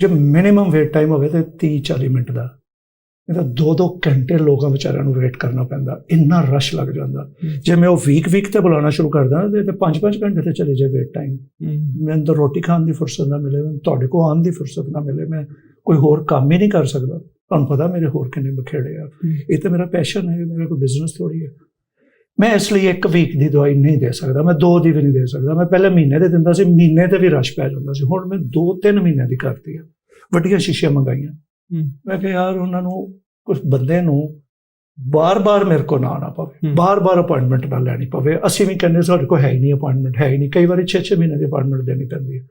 ਜੇ ਮਿਨੀਮਮ ਵੇਟ ਟਾਈਮ ਹੋਵੇ ਤੇ 30 40 ਮਿੰਟ ਦਾ। ਇਹ ਤਾਂ ਦੋ ਦੋ ਘੰਟੇ ਲੋਕਾਂ ਵਿਚਾਰਿਆਂ ਨੂੰ ਵੇਟ ਕਰਨਾ ਪੈਂਦਾ। ਇੰਨਾ ਰਸ਼ ਲੱਗ ਜਾਂਦਾ। ਜੇ ਮੈਂ ਉਹ ਵੀਕ ਵੀਕ ਤੇ ਬੁਲਾਉਣਾ ਸ਼ੁਰੂ ਕਰਦਾ ਤੇ 5-5 ਘੰਟੇ ਤੇ ਚਲੇ ਜਾਏ ਵੇਟ ਟਾਈਮ ਮੈਨੂੰ ਤਾਂ ਰੋਟੀ ਖਾਣ ਦੀ ਫੁਰਸਤ ਨਾ ਮਿਲੇ ਮੈਨੂੰ ਤੁਹਾਡੇ ਕੋਲ ਆਉਣ ਦੀ ਫੁਰਸਤ ਨਾ ਮਿਲੇ ਮੈਂ ਕੋਈ ਹੋਰ ਕੰਮ ਹੀ ਨਹੀਂ ਕਰ ਸਕਦਾ। ਤੁਹਾਨੂੰ ਪਤਾ ਮੇਰੇ ਹੋਰ ਕਿੰਨੇ ਬਖੇੜੇ ਆ। ਇਹ ਤਾਂ ਮੇਰਾ ਪੈਸ਼ਨ ਹੈ ਮੇਰਾ ਕੋਈ ਬਿਜ਼ਨਸ ਥੋੜੀ ਹੈ। ਮੈਂ ਇਸ ਲਈ ਇੱਕ ਵੀਕ ਦੀ ਦਵਾਈ ਨਹੀਂ ਦੇ ਸਕਦਾ ਮੈਂ ਦੋ ਦੀ ਵੀ ਨਹੀਂ ਦੇ ਸਕਦਾ ਮੈਂ ਪਹਿਲੇ ਮਹੀਨੇ ਦੇ ਦਿੰਦਾ ਸੀ ਮਹੀਨੇ ਤੇ ਵੀ ਰਸ਼ ਪੈ ਜਾਂਦਾ ਸੀ ਹੁਣ ਮੈਂ ਦੋ ਤਿੰਨ ਮਹੀਨਿਆਂ ਦੀ ਕਰਤੀ ਆ ਵੱਡੀਆਂ ਸ਼ੀਸ਼ੀਆਂ ਮੰਗਾਈਆਂ। ਮੈਂ ਕਿਹਾ ਯਾਰ ਉਹਨਾਂ ਨੂੰ ਕੁਝ ਬੰਦੇ ਨੂੰ ਬਾਰ-ਬਾਰ ਮੇਰੇ ਕੋਲ ਨਾ ਆਉਣਾ ਪਵੇ। ਬਾਰ-ਬਾਰ ਅਪਾਇੰਟਮੈਂਟ ਨਾ ਲੈਣੀ ਪਵੇ ਅਸੀਂ ਵੀ ਕਹਿੰਦੇ ਸਾਡੇ ਕੋਲ ਹੈ ਹੀ ਨਹੀਂ ਅਪਾਇੰਟਮੈਂਟ ਹੈ ਹੀ ਨਹੀਂ ਕਈ ਵਾਰੀ 6-6 ਮਹੀਨੇ ਦੀ ਅਪਾਇੰਟਮੈਂਟ ਦੇਣੀ ਪੈਂਦੀ ਹੈ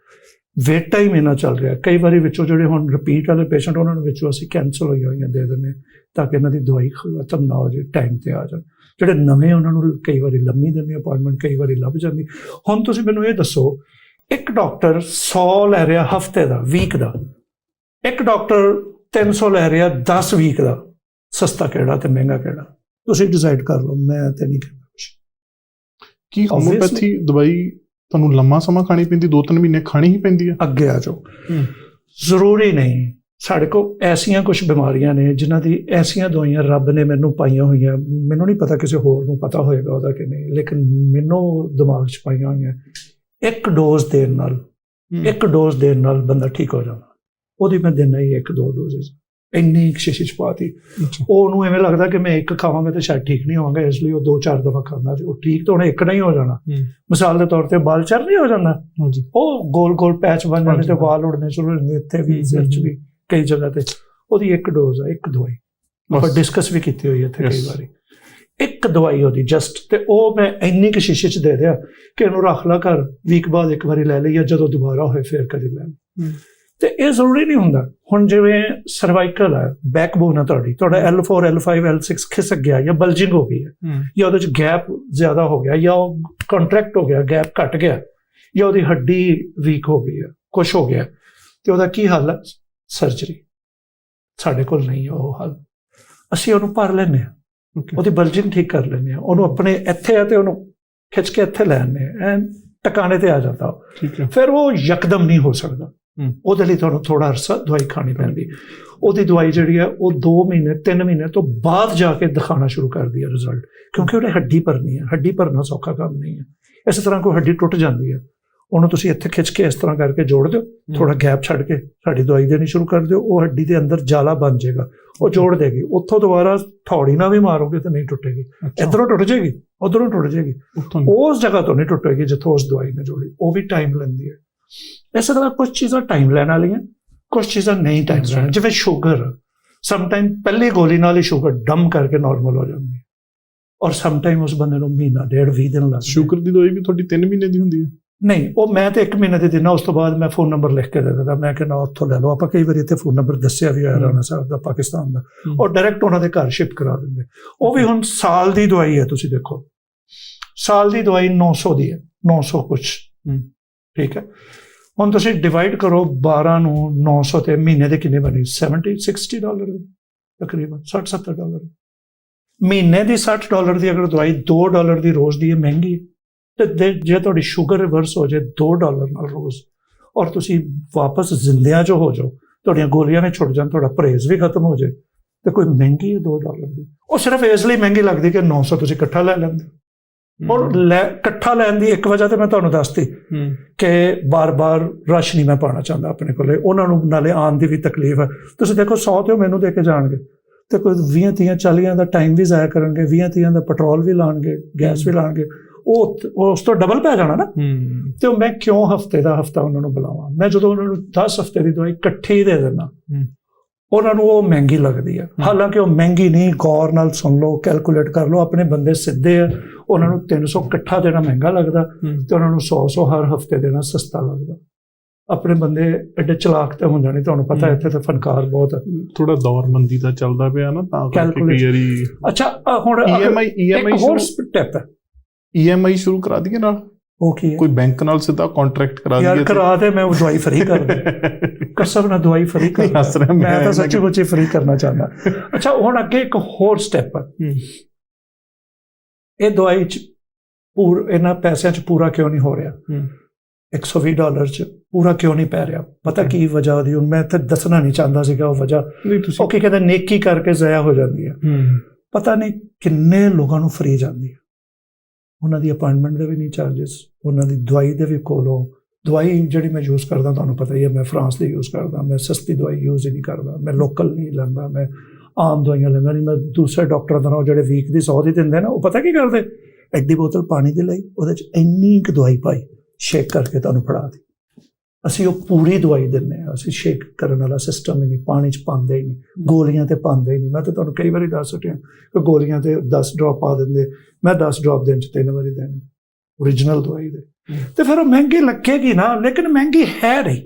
ਵੇਟ ਟਾਈਮ ਇਹਨਾਂ ਚੱਲ ਰਿਹਾ ਕਈ ਵਾਰੀ ਵਿੱਚੋਂ ਜਿਹੜੇ ਹੁਣ ਰਿਪੀਟ ਵਾਲੇ ਪੇਸ਼ੈਂਟ ਉਹਨਾਂ ਨੂੰ ਵਿੱਚੋਂ ਅਸੀਂ ਕੈਂਸਲ ਹੋਈਆਂ ਹੋਈਆਂ ਦੇ ਦਿੰਦੇ ਤਾਂ ਕਿ ਇਹਨਾਂ ਦੀ ਦਵਾਈ ਖਤਮ ਨਾ ਹੋ ਜਾਏ ਟਾਈਮ ਤੇ ਆ ਜਾਣ। ਜਿਹੜੇ ਨਵੇਂ ਉਹਨਾਂ ਨੂੰ ਕਈ ਵਾਰੀ ਲੰਮੀ ਦਿੰਦੀ ਅਪਾਇੰਟਮੈਂਟ ਕਈ ਵਾਰੀ ਲੱਭ ਜਾਂਦੀ। ਹੁਣ ਤੁਸੀਂ ਮੈਨੂੰ ਇਹ ਦੱਸੋ ਇੱਕ ਡਾਕਟਰ 100 ਲੈ ਰਿਹਾ ਹਫ਼ਤੇ ਦਾ ਵੀਕ ਦਾ। ਇੱਕ ਡਾਕਟਰ 300 ਲੈ ਰਿਹਾ 10 ਵੀਕ ਦਾ। ਸਸਤਾ ਕਿਹੜਾ ਤੇ ਮਹਿੰਗਾ ਕਿਹੜਾ? ਤੁਸੀਂ ਡਿਸਾਈਡ ਕਰ ਲਓ ਮੈਂ ਤੇ ਨਹੀਂ ਕਹਿੰਦਾ ਕੁਛ। ਕੀ ਹੋਮੋਪੈਥੀ ਦਵਾਈ ਤੁਹਾਨੂੰ ਲੰਮਾ ਸਮਾਂ ਖਾਣੀ ਪੈਂਦੀ ਦੋ ਤਿੰਨ ਮਹੀਨੇ ਖਾਣੀ ਹੀ ਪੈਂਦੀ ਆ ਅੱਗੇ ਆ ਜਾਓ। ਹੂੰ। ਜ਼ਰੂਰੀ ਨਹੀਂ ਸਾਡੇ ਕੋਲ ਐਸੀਆਂ ਕੁਝ ਬਿਮਾਰੀਆਂ ਨੇ ਜਿਨ੍ਹਾਂ ਦੀ ਐਸੀਆਂ ਦਵਾਈਆਂ ਰੱਬ ਨੇ ਮੈਨੂੰ ਪਾਈਆਂ ਹੋਈਆਂ। ਮੈਨੂੰ ਨਹੀਂ ਪਤਾ ਕਿਸੇ ਹੋਰ ਨੂੰ ਪਤਾ ਹੋਏਗਾ ਉਹਦਾ ਕਿ ਨਹੀਂ ਲੇਕਿਨ ਮੈਨੂੰ ਦਿਮਾਗ 'ਚ ਪਾਈਆਂ ਹੋਈਆਂ। ਇੱਕ ਡੋਜ਼ ਦੇਣ ਨਾਲ ਇੱਕ ਡੋਜ਼ ਦੇਣ ਨਾਲ ਬੰਦਾ ਠੀਕ ਹੋ ਜਾਂਦਾ। ਉਹਦੀ ਮੈਂ ਦਿੰਦਾ ਹੀ ਇੱਕ ਦੋ ਡੋਜ਼ਸ ਇੰਨੀ ਇੱਕ ਸ਼ੀਸ਼ੀ ਚ ਪਾਤੀ। ਅੱਛਾ। ਉਹਨੂੰ ਐਵੇਂ ਲੱਗਦਾ ਕਿ ਮੈਂ ਇੱਕ ਖਾਵਾਂਗਾ ਤੇ ਸ਼ਾਇਦ ਠੀਕ ਨਹੀਂ ਹੋਵਾਂਗਾ ਇਸ ਲਈ ਉਹ ਦੋ ਚਾਰ ਦਫਾ ਖਾਂਦਾ ਤੇ ਉਹ ਠੀਕ ਤਾਂ ਉਹਨੇ ਇੱਕ ਨਹੀਂ ਹੋ ਜਾਣਾ। ਮਿਸਾਲ ਦੇ ਤੌਰ ਤੇ ਬਾਲ ਚਰ ਨਹੀਂ ਹੋ ਜਾਂਦਾ। ਹਾਂਜੀ। ਉਹ ਗੋਲ ਗੋਲ ਪੈਚ ਬਣ ਜਾਂਦੇ ਤੇ। ਵਾਲ ਉੜਨੇ ਸ਼ੁਰੂ ਹੋ ਜਾਂਦੇ ਇੱਥੇ ਵੀ ਸਿਰ 'ਚ ਵੀ। ਕਈ ਜਗ੍ਹਾ ਤੇ ਉਹਦੀ ਇੱਕ ਡੋਜ਼ ਹੈ ਇੱਕ ਦਵਾਈ। ਆਪਾਂ। ਡਿਸਕਸ ਵੀ ਕੀਤੀ ਹੋਈ ਹੈ ਇੱਥੇ ਕਈ. ਵਾਰੀ। ਇੱਕ ਦਵਾਈ ਉਹਦੀ ਜਸਟ ਤੇ ਉਹ ਮੈਂ ਇੰਨੀ ਕੁ ਸ਼ੀਸ਼ੇ 'ਚ ਦੇ ਦਿਆ ਕਿ ਇਹਨੂੰ ਰੱਖ ਲਾ ਕਰ ਵੀਕ ਬਾਅਦ ਇੱਕ ਵਾਰੀ ਲੈ ਲਈ ਜਾਂ ਜਦੋਂ ਦੁਬਾਰਾ ਹੋਏ ਫੇਰ ਕਦੇ ਲੈ। ਤੇ ਇਹ ਜ਼ਰੂਰੀ ਨਹੀਂ ਹੁੰਦਾ। ਹੁਣ ਜਿਵੇਂ ਸਰਵਾਈਕਲ ਹੈ ਬੈਕਬੋਨ ਹੈ ਤੁਹਾਡੀ ਤੁਹਾਡਾ L4 L5 L6 ਖਿਸਕ ਗਿਆ ਜਾਂ ਬਲਜਿੰਗ ਹੋ ਗਈ ਹੈ ਹੂੰ। ਜਾਂ ਉਹਦੇ ਚ ਗੈਪ ਜ਼ਿਆਦਾ ਹੋ ਗਿਆ ਜਾਂ ਉਹ ਕੰਟਰੈਕਟ ਹੋ ਗਿਆ ਗੈਪ ਘਟ ਗਿਆ ਜਾਂ ਉਹਦੀ ਹੱਡੀ ਵੀਕ ਹੋ ਗਈ ਹੈ ਕੁਝ ਹੋ ਗਿਆ ਤੇ ਉਹਦਾ ਕੀ ਹੱਲ ਹੈ ਸਰਜਰੀ ਸਾਡੇ ਕੋਲ ਨਹੀਂ ਉਹ ਹੱਲ। ਅਸੀਂ ਉਹਨੂੰ ਭਰ ਹਾਂ। ਓਕੇ ਉਹਦੀ ਬਲਜਿੰਗ ਠੀਕ ਕਰ ਲੈਂਦੇ ਹਾਂ। ਉਹਨੂੰ ਆਪਣੇ ਇੱਥੇ ਆ ਤੇ ਉਹਨੂੰ ਖਿੱਚ ਕੇ ਇੱਥੇ ਲੈ ਹਾਂ। ਐਨ ਟਿਕਾਣੇ ਤੇ ਆ ਜਾਂਦਾ ਉਹ। ਠੀਕ ਹੈ। ਫਿਰ ਉਹ ਯਕਦਮ ਨਹੀਂ ਹੋ ਸਕਦਾ। ਉਹਦੇ ਲਈ ਤੁਹਾਨੂੰ ਥੋੜਾ ਅਰਸਾ ਦਵਾਈ ਖਾਣੀ ਪੈਂਦੀ। ਉਹਦੀ ਦਵਾਈ ਜਿਹੜੀ ਹੈ ਉਹ 2 ਮਹੀਨੇ 3 ਮਹੀਨੇ ਤੋਂ ਬਾਅਦ ਜਾ ਕੇ ਦਿਖਾਉਣਾ ਸ਼ੁਰੂ ਕਰਦੀ ਹੈ ਰਿਜ਼ਲਟ ਕਿਉਂਕਿ ਉਹਨੇ ਹੱਡੀ ਭਰਨੀ ਹੈ। ਹੱਡੀ ਭਰਨਾ ਸੌਖਾ ਕੰਮ ਨਹੀਂ ਹੈ। ਇਸੇ ਤਰ੍ਹਾਂ ਕੋਈ ਹੱਡੀ ਟੁੱਟ ਜਾਂਦੀ ਹੈ। ਉਹਨੂੰ ਤੁਸੀਂ ਇੱਥੇ ਖਿੱਚ ਕੇ ਇਸ ਤਰ੍ਹਾਂ ਕਰਕੇ ਜੋੜ ਦਿਓ। ਥੋੜਾ ਗੈਪ ਛੱਡ ਕੇ ਸਾਡੀ ਦਵਾਈ ਦੇਣੀ ਸ਼ੁਰੂ ਕਰ ਦਿਓ। ਉਹ ਹੱਡੀ ਦੇ ਅੰਦਰ ਜਾਲਾ ਬਣ ਜਾਏਗਾ। ਉਹ ਜੋੜ ਦੇਗੀ। ਉੱਥੋਂ ਦੁਬਾਰਾ ਥੌੜੀ ਨਾਲ ਵੀ ਮਾਰੋਗੇ ਤਾਂ ਨਹੀਂ ਟੁੱਟੇਗੀ। ਇਧਰੋਂ ਟੁੱਟ ਜਾਏਗੀ ਉਧਰੋਂ ਟੁੱਟ ਜਾਏਗੀ। ਉਸ ਜਗ੍ਹਾ ਤੋਂ ਨਹੀਂ ਟੁੱਟੇਗੀ ਜਿੱਥੋਂ ਉਸ ਦਵਾਈ ਨੇ ਜੋੜੀ। ਉਹ ਵੀ ਟਾਈਮ ਲੈਂਦੀ ਹੈ। ਇਸੇ ਤਰ੍ਹਾਂ ਕੁਝ ਚੀਜ਼ਾਂ ਟਾਈਮ ਲੈਣ ਵਾਲੀਆਂ ਕੁਝ ਚੀਜ਼ਾਂ ਨਹੀਂ ਟਾਈਮ। ਲੈਣ। ਜਿਵੇਂ ਸ਼ੂਗਰ ਸਮ ਟਾਈਮ ਪਹਿਲੀ ਗੋਲੀ ਨਾਲ ਹੀ ਸ਼ੂਗਰ ਡੰਮ ਕਰਕੇ ਨਾਰਮਲ ਹੋ ਜਾਂਦੀ ਹੈ। ਔਰ ਸਮ ਟਾਈਮ ਉਸ ਬੰਦੇ ਨੂੰ ਮਹੀਨਾ ਡੇਢ 20 ਦਿਨ ਲੱਗਦੇ ਸ਼ੂਗਰ ਦੀ ਦਵਾਈ ਵੀ ਤੁਹਾਡੀ 3 ਮਹੀਨੇ ਦੀ ਹੁੰਦੀ ਹੈ। ਨਹੀਂ। ਉਹ ਮੈਂ ਤੇ 1 ਮਹੀਨੇ ਦੇ ਦਿਨਾਂ ਉਸ ਤੋਂ ਬਾਅਦ ਮੈਂ ਫੋਨ ਨੰਬਰ ਲਿਖ ਕੇ ਦੇ ਦਿੰਦਾ। ਮੈਂ ਕਹਿੰਦਾ ਉੱਥੋਂ ਲੈ ਲਓ। ਆਪਾਂ ਕਈ ਵਾਰੀ ਇੱਥੇ ਫੋਨ ਨੰਬਰ ਦੱਸਿਆ ਵੀ ਹੋਇਆ। ਰਾਣਾ ਸਾਹਿਬ ਦਾ ਪਾਕਿਸਤਾਨ ਦਾ। ਉਹ ਡਾਇਰੈਕਟ ਉਹਨਾਂ ਦੇ ਘਰ ਸ਼ਿਪ ਕਰਾ ਦਿੰਦੇ। ਉਹ ਵੀ ਹੁਣ ਸਾਲ ਦੀ ਦਵਾਈ ਹੈ ਤੁਸੀਂ ਦੇਖੋ। ਸਾਲ ਦੀ ਦਵਾਈ 900 ਦੀ ਹੈ 900 ਕੁਛ। ਹਮ। ਠੀਕ ਹੈ। ਹੁਣ ਤੁਸੀਂ ਡਿਵਾਈਡ ਕਰੋ 12 ਨੂੰ 900 ਤੇ ਮਹੀਨੇ ਦੇ ਕਿੰਨੇ ਬਣੇ? 70 60 ਡਾਲਰ ਦੀ ਤਕਰੀਬਨ 60 70 ਡਾਲਰ ਮਹੀਨੇ ਦੀ 60 ਡਾਲਰ ਦੀ ਅਗਰ ਦਵਾਈ 2 ਡਾਲਰ ਦੀ ਰੋਜ਼ ਦੀ ਹੈ ਮਹਿੰਗੀ ਹੈ। ਤੇ ਜੇ ਤੁਹਾਡੀ ਸ਼ੂਗਰ ਰਿਵਰਸ ਹੋ ਜਾਏ 2 ਡਾਲਰ ਨਾਲ ਰੋਜ਼ ਔਰ ਤੁਸੀਂ ਵਾਪਸ ਜ਼ਿੰਦਿਆਂ 'ਚ ਹੋ ਜਾਓ ਤੁਹਾਡੀਆਂ ਗੋਲੀਆਂ ਨੇ ਛੁੱਟ ਜਾਣ ਤੁਹਾਡਾ ਪਰਹੇਜ਼ ਵੀ ਖਤਮ ਹੋ ਜਾਏ ਤੇ ਕੋਈ ਮਹਿੰਗੀ ਹੈ 2 ਡਾਲਰ ਦੀ। ਉਹ ਸਿਰਫ ਇਸ ਲਈ ਮਹਿੰਗੀ ਲੱਗਦੀ ਕਿ 900 ਤੁਸੀਂ ਇਕੱਠਾ ਲੈ ਲੈਂਦੇ ਔਰ ਲੈ ਇਕੱਠਾ ਲੈਣ ਦੀ ਇੱਕ ਵਜ੍ਹਾ ਤੇ ਮੈਂ ਤੁਹਾਨੂੰ ਦੱਸਤੀ ਕਿ ਬਾਰ-ਬਾਰ ਰਸ਼ ਨਹੀਂ ਮੈਂ ਪਾਣਾ ਚਾਹੁੰਦਾ ਆਪਣੇ ਕੋਲੇ। ਉਹਨਾਂ ਨੂੰ ਨਾਲੇ ਆਉਣ ਦੀ ਵੀ ਤਕਲੀਫ ਹੈ। ਤੁਸੀਂ ਦੇਖੋ 100 ਤੇ ਮੈਨੂੰ ਦੇ ਕੇ ਜਾਣਗੇ। ਤੇ ਕੋਈ 20 30 40 ਦਾ ਟਾਈਮ ਵੀ ਜ਼ਾਇਆ ਕਰਨਗੇ 20 30 ਦਾ ਪੈਟਰੋਲ ਵੀ ਲਾਣਗੇ ਗੈਸ ਵੀ ਲਾਣਗੇ। ਉਹ ਉਸ ਤੋਂ ਡਬਲ ਪੈ ਜਾਣਾ ਨਾ। ਤੇ ਉਹ ਮੈਂ ਕਿਉਂ ਹਫ਼ਤੇ ਦਾ ਹਫਤਾ ਉਹਨਾਂ ਨੂੰ ਬੁਲਾਵਾਂ? ਮੈਂ ਜਦੋਂ ਉਹਨਾਂ ਨੂੰ 10 ਹਫ਼ਤੇ ਦੀ ਦਵਾਈ ਇਕੱਠੀ ਹੀ ਦੇ ਦਿੰਦਾ। ਉਹਨਾਂ ਨੂੰ ਉਹ ਮਹਿੰਗੀ ਲੱਗਦੀ ਹੈ ਹੂੰ। ਹਾਲਾਂਕਿ ਉਹ ਮਹਿੰਗੀ ਨਹੀਂ ਗੌਰ ਨਾਲ ਸੁਣ ਲਓ ਕੈਲਕੂਲੇਟ ਕਰ ਲਓ ਆਪਣੇ ਬੰਦੇ ਸਿੱਧੇ ਆ। ਉਹਨਾਂ ਨੂੰ 300 ਇਕੱਠਾ ਦੇਣਾ ਮਹਿੰਗਾ ਲੱਗਦਾ ਤੇ ਉਹਨਾਂ ਨੂੰ 100 100 ਹਰ ਹਫ਼ਤੇ ਦੇਣਾ ਸਸਤਾ ਲੱਗਦਾ। ਆਪਣੇ ਬੰਦੇ ਐਡੇ ਚਲਾਕ ਤੇ ਹੁੰਦੇ ਨਹੀਂ ਤੁਹਾਨੂੰ ਪਤਾ। ਇੱਥੇ ਤਾਂ ਫਨਕਾਰ ਬਹੁਤ ਥੋੜਾ ਦੌਰ ਮੰਦੀ ਦਾ ਚੱਲਦਾ ਪਿਆ ਨਾ ਤਾਂ ਕਰਕੇ ਕਈ ਵਾਰੀ ਅੱਛਾ ਹੁਣ ਈਐਮਆਈ ਈਐਮਆਈ ਇੱਕ ਹੋਰ ਸ਼ੁਰੂ ਸਟੈਪ ਹੈ। ਈਐਮਆਈ ਸ਼ੁਰੂ ਕਰਾ ਦਈਏ ਨਾਲ? ਉਹ ਕੀ ਹੈ? ਕੋਈ ਬੈਂਕ ਨਾਲ ਸਿੱਧਾ ਕੰਟਰੈਕਟ ਕਰਾ ਦਈਏ ਯਾਰ ਕਰਾ ਦੇ ਮੈਂ ਉਹ ਦਵਾਈ ਫ੍ਰੀ ਕਰ ਦੇ। ਕਸਮ ਨਾਲ ਦਵਾਈ ਫ੍ਰੀ ਕਰ ਰਿਹਾ ਮੈਂ ਤਾਂ ਸੱਚੀ ਮੁੱਚੀ ਫ੍ਰੀ ਕਰਨਾ ਚਾਹੁੰਦਾ। ਅੱਛਾ ਹੁਣ ਅੱਗੇ ਇੱਕ ਹੋਰ ਸਟੈਪ ਹੈ। ਇਹ ਦਵਾਈ ਚ ਪੂਰ ਇਹਨਾਂ ਪੈਸਿਆਂ ਚ ਪੂਰਾ ਕਿਉਂ ਨਹੀਂ ਹੋ ਰਿਹਾ? ਹੂੰ। 120 ਡਾਲਰ ਚ ਪੂਰਾ ਕਿਉਂ ਨਹੀਂ ਪੈ ਰਿਹਾ? ਪਤਾ ਕੀ ਵਜ੍ਹਾ ਉਹਦੀ ਹੁਣ ਮੈਂ ਤੇ ਦੱਸਣਾ ਨਹੀਂ ਚਾਹੁੰਦਾ ਸੀਗਾ ਉਹ ਵਜ੍ਹਾ। ਨਹੀਂ ਤੁਸੀਂ ਉਹ ਕੀ ਕਹਿੰਦੇ ਨੇਕੀ ਕਰਕੇ ਜ਼ਾਇਆ ਹੋ ਜਾਂਦੀ ਹੈ। ਹੂੰ। ਪਤਾ ਨਹੀਂ ਕਿੰਨੇ ਲੋਕਾਂ ਨੂੰ ਫ੍ਰੀ ਜਾਂਦੀ ਹੈ। ਉਹਨਾਂ ਦੀ ਅਪਾਇੰਟਮੈਂਟ ਦੇ ਵੀ ਨਹੀਂ ਚਾਰजेस ਉਹਨਾਂ ਦੀ ਦਵਾਈ ਦੇ ਵੀ ਕੋਲੋਂ, ਦਵਾਈ ਜਿਹੜੀ ਮੈਂ ਯੂਜ਼ ਕਰਦਾ ਤੁਹਾਨੂੰ ਪਤਾ ਹੀ ਹੈ, ਮੈਂ ਫਰਾਂਸ ਦੀ ਯੂਜ਼ ਕਰਦਾ, ਮੈਂ ਸਸਤੀ ਦਵਾਈ ਯੂਜ਼ ਹੀ ਨਹੀਂ ਕਰਦਾ, ਮੈਂ ਲੋਕਲ ਨਹੀਂ ਲੈਂਦਾ, ਮੈਂ ਆਮ ਦਵਾਈਆਂ ਲੈਂਦਾ ਨਹੀਂ, ਮੈਂ ਦੂਸਰੇ ਡਾਕਟਰਾਂ ਦਾ ਉਹ ਜਿਹੜੇ ਵੀਕ ਦੀ 100 ਦੀ ਦਿੰਦੇ ਨਾ, ਉਹ ਪਤਾ ਕੀ ਕਰਦੇ? ਐਡੀ ਬੋਤਲ ਪਾਣੀ ਦੀ ਲਈ, ਉਹਦੇ ਚ ਇੰਨੀ ਕੁ ਦਵਾਈ ਪਾਈ ਸ਼ੇਕ ਕਰਕੇ ਤੁਹਾਨੂੰ ਫੜਾ ਦੀ ਅਸੀਂ ਉਹ ਪੂਰੀ ਦਵਾਈ ਦਿੰਨੇ ਆ ਅਸੀਂ ਸ਼ੇਕ ਕਰਨ ਵਾਲਾ ਸਿਸਟਮ ਹੀ ਨਹੀਂ ਪਾਣੀ ਚ ਪਾਉਂਦੇ ਹੀ ਨਹੀਂ ਗੋਲੀਆਂ ਤੇ ਪਾਉਂਦੇ ਹੀ ਨਹੀਂ। ਮੈਂ ਤਾਂ ਤੁਹਾਨੂੰ ਕਈ ਵਾਰੀ ਦੱਸ ਚੁੱਕਿਆ ਕਿ ਗੋਲੀਆਂ ਤੇ 10 ਡ੍ਰੌਪ ਪਾ ਦਿੰਦੇ ਮੈਂ 10 ਡ੍ਰੌਪ ਦਿਨ ਚ ਤਿੰਨ ਵਾਰੀ ਦੇਣੇ ਓਰੀਜਨਲ ਦਵਾਈ ਦੇ। ਤੇ ਫਿਰ ਉਹ ਮਹਿੰਗੀ ਲੱਗੇਗੀ ਨਾ ਲੇਕਿਨ ਮਹਿੰਗੀ ਹੈ ਨਹੀਂ।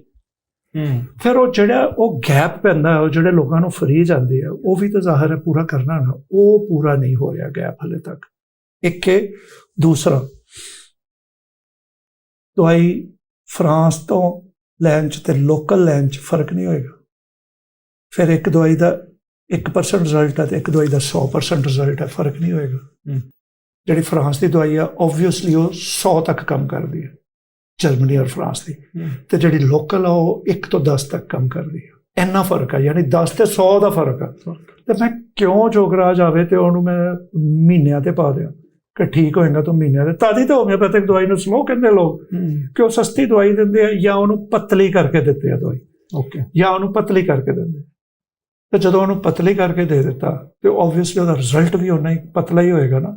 ਹੂੰ। ਫਿਰ ਉਹ ਜਿਹੜਾ ਉਹ ਗੈਪ ਪੈਂਦਾ ਹੈ, ਉਹ ਜਿਹੜੇ ਲੋਕਾਂ ਨੂੰ ਫਰੀ ਜਾਂਦੇ ਆ ਉਹ ਵੀ ਤਾਂ ਜ਼ਾਹਰ ਹੈ ਪੂਰਾ ਕਰਨਾ ਨਾ ਉਹ ਪੂਰਾ ਨਹੀਂ ਹੋ ਰਿਹਾ ਗੈਪ ਹਲੇ ਤੱਕ। ਇੱਕ ਦੂਸਰਾ ਦਵਾਈ ਫਰਾਂਸ ਤੋਂ ਲੈਣ ਚ ਤੇ ਲੋਕਲ ਲੈਣ ਚ ਫ਼ਰਕ ਨਹੀਂ ਹੋਏਗਾ। ਫਿਰ ਇੱਕ ਦਵਾਈ ਦਾ 1% ਰਿਜ਼ਲਟ ਹੈ ਤੇ ਇੱਕ ਦਵਾਈ ਦਾ 100% ਰਿਜ਼ਲਟ ਹੈ ਫ਼ਰਕ ਨਹੀਂ ਹੋਏਗਾ। ਜਿਹੜੀ ਫਰਾਂਸ ਦੀ ਦਵਾਈ ਆ ਆਬਵੀਅਸਲੀ ਉਹ 100 ਤੱਕ ਕੰਮ ਕਰਦੀ ਹੈ ਜਰਮਨੀ ਔਰ ਫਰਾਂਸ ਦੀ। ਤੇ ਜਿਹੜੀ ਲੋਕਲ ਆ ਉਹ 1 ਤੋਂ 10 ਤੱਕ ਕੰਮ ਕਰਦੀ ਹੈ ਇੰਨਾ ਫ਼ਰਕ ਹੈ ਯਾਨੀ 10 ਤੇ 100 ਦਾ ਫ਼ਰਕ ਹੈ ਤੇ ਮੈਂ ਕਿਉਂ ਜੋਗਰਾਜ ਆਵੇ ਤੇ ਉਹਨੂੰ ਮੈਂ ਮਹੀਨਿਆਂ ਤੇ ਪਾ ਦਿਆਂ? ਕਿ ਠੀਕ ਹੋਏਗਾ ਤੂੰ ਮਹੀਨਿਆਂ ਦੇ। ਤਾਦੀ ਤਾਂ ਹੋਮਿਓਪੈਥਿਕ ਦਵਾਈ ਨੂੰ ਸਲੋ ਕਹਿੰਦੇ ਲੋਕ ਕਿ ਉਹ ਸਸਤੀ ਦਵਾਈ ਦਿੰਦੇ ਆ ਜਾਂ ਉਹਨੂੰ ਪਤਲੀ ਕਰਕੇ ਦਿੱਤੇ ਆ ਦਵਾਈ। ਓਕੇ ਜਾਂ ਉਹਨੂੰ ਪਤਲੀ ਕਰਕੇ ਦਿੰਦੇ ਤੇ ਜਦੋਂ ਉਹਨੂੰ ਪਤਲੀ ਕਰਕੇ ਦੇ ਦਿੱਤਾ ਤੇ ਆਬਵੀਅਸਲੀ ਉਹਦਾ ਰਿਜ਼ਲਟ ਵੀ ਉਨਾ ਹੀ ਪਤਲਾ ਹੀ ਹੋਏਗਾ ਨਾ।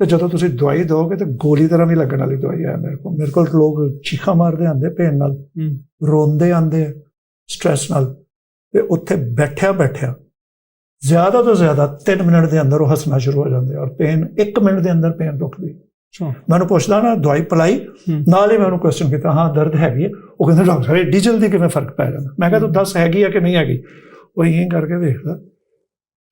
ਤੇ ਜਦੋਂ ਤੁਸੀਂ ਦਵਾਈ ਦੋਗੇ ਤੇ ਗੋਲੀ ਤਰ੍ਹਾਂ ਵੀ ਲੱਗਣ ਵਾਲੀ ਦਵਾਈ ਆ ਮੇਰੇ ਕੋਲ। ਮੇਰੇ ਕੋਲ ਲੋਕ ਚੀਖਾਂ ਮਾਰਦੇ ਆਂਦੇ ਪੇਨ ਨਾਲ। ਰੋਂਦੇ ਆਂਦੇ ਸਟ੍ਰੈਸ ਨਾਲ। ਤੇ ਉੱਥੇ ਬੈਠਿਆ ਬੈਠਿਆ ਜ਼ਿਆਦਾ ਤੋਂ ਜ਼ਿਆਦਾ 3 ਮਿੰਟ ਦੇ ਅੰਦਰ ਉਹ ਹੱਸਣਾ ਸ਼ੁਰੂ ਹੋ ਜਾਂਦੇ ਆ ਔਰ ਪੇਨ 1 ਮਿੰਟ ਦੇ ਅੰਦਰ ਪੇਨ ਰੁਕਦੀ। ਮੈਨੂੰ ਪੁੱਛਦਾ ਨਾ ਦਵਾਈ ਪਲਾਈ। ਨਾਲ ਹੀ ਮੈਂ ਉਹਨੂੰ ਕੁਐਸਚਨ ਕੀਤਾ ਹਾਂ ਦਰਦ ਹੈਗੀ ਹੈ? ਉਹ ਕਹਿੰਦਾ ਡਾਕਟਰ ਸਾਹਿਬ ਏਡੀ ਜਲਦੀ ਕਿਵੇਂ ਫ਼ਰਕ ਪੈ ਜਾਂਦਾ? ਮੈਂ ਕਿਹਾ ਤੂੰ ਦੱਸ ਹੈਗੀ ਆ ਕਿ ਨਹੀਂ ਹੈਗੀ? ਉਹ ਇਹ ਕਰਕੇ ਵੇਖਦਾ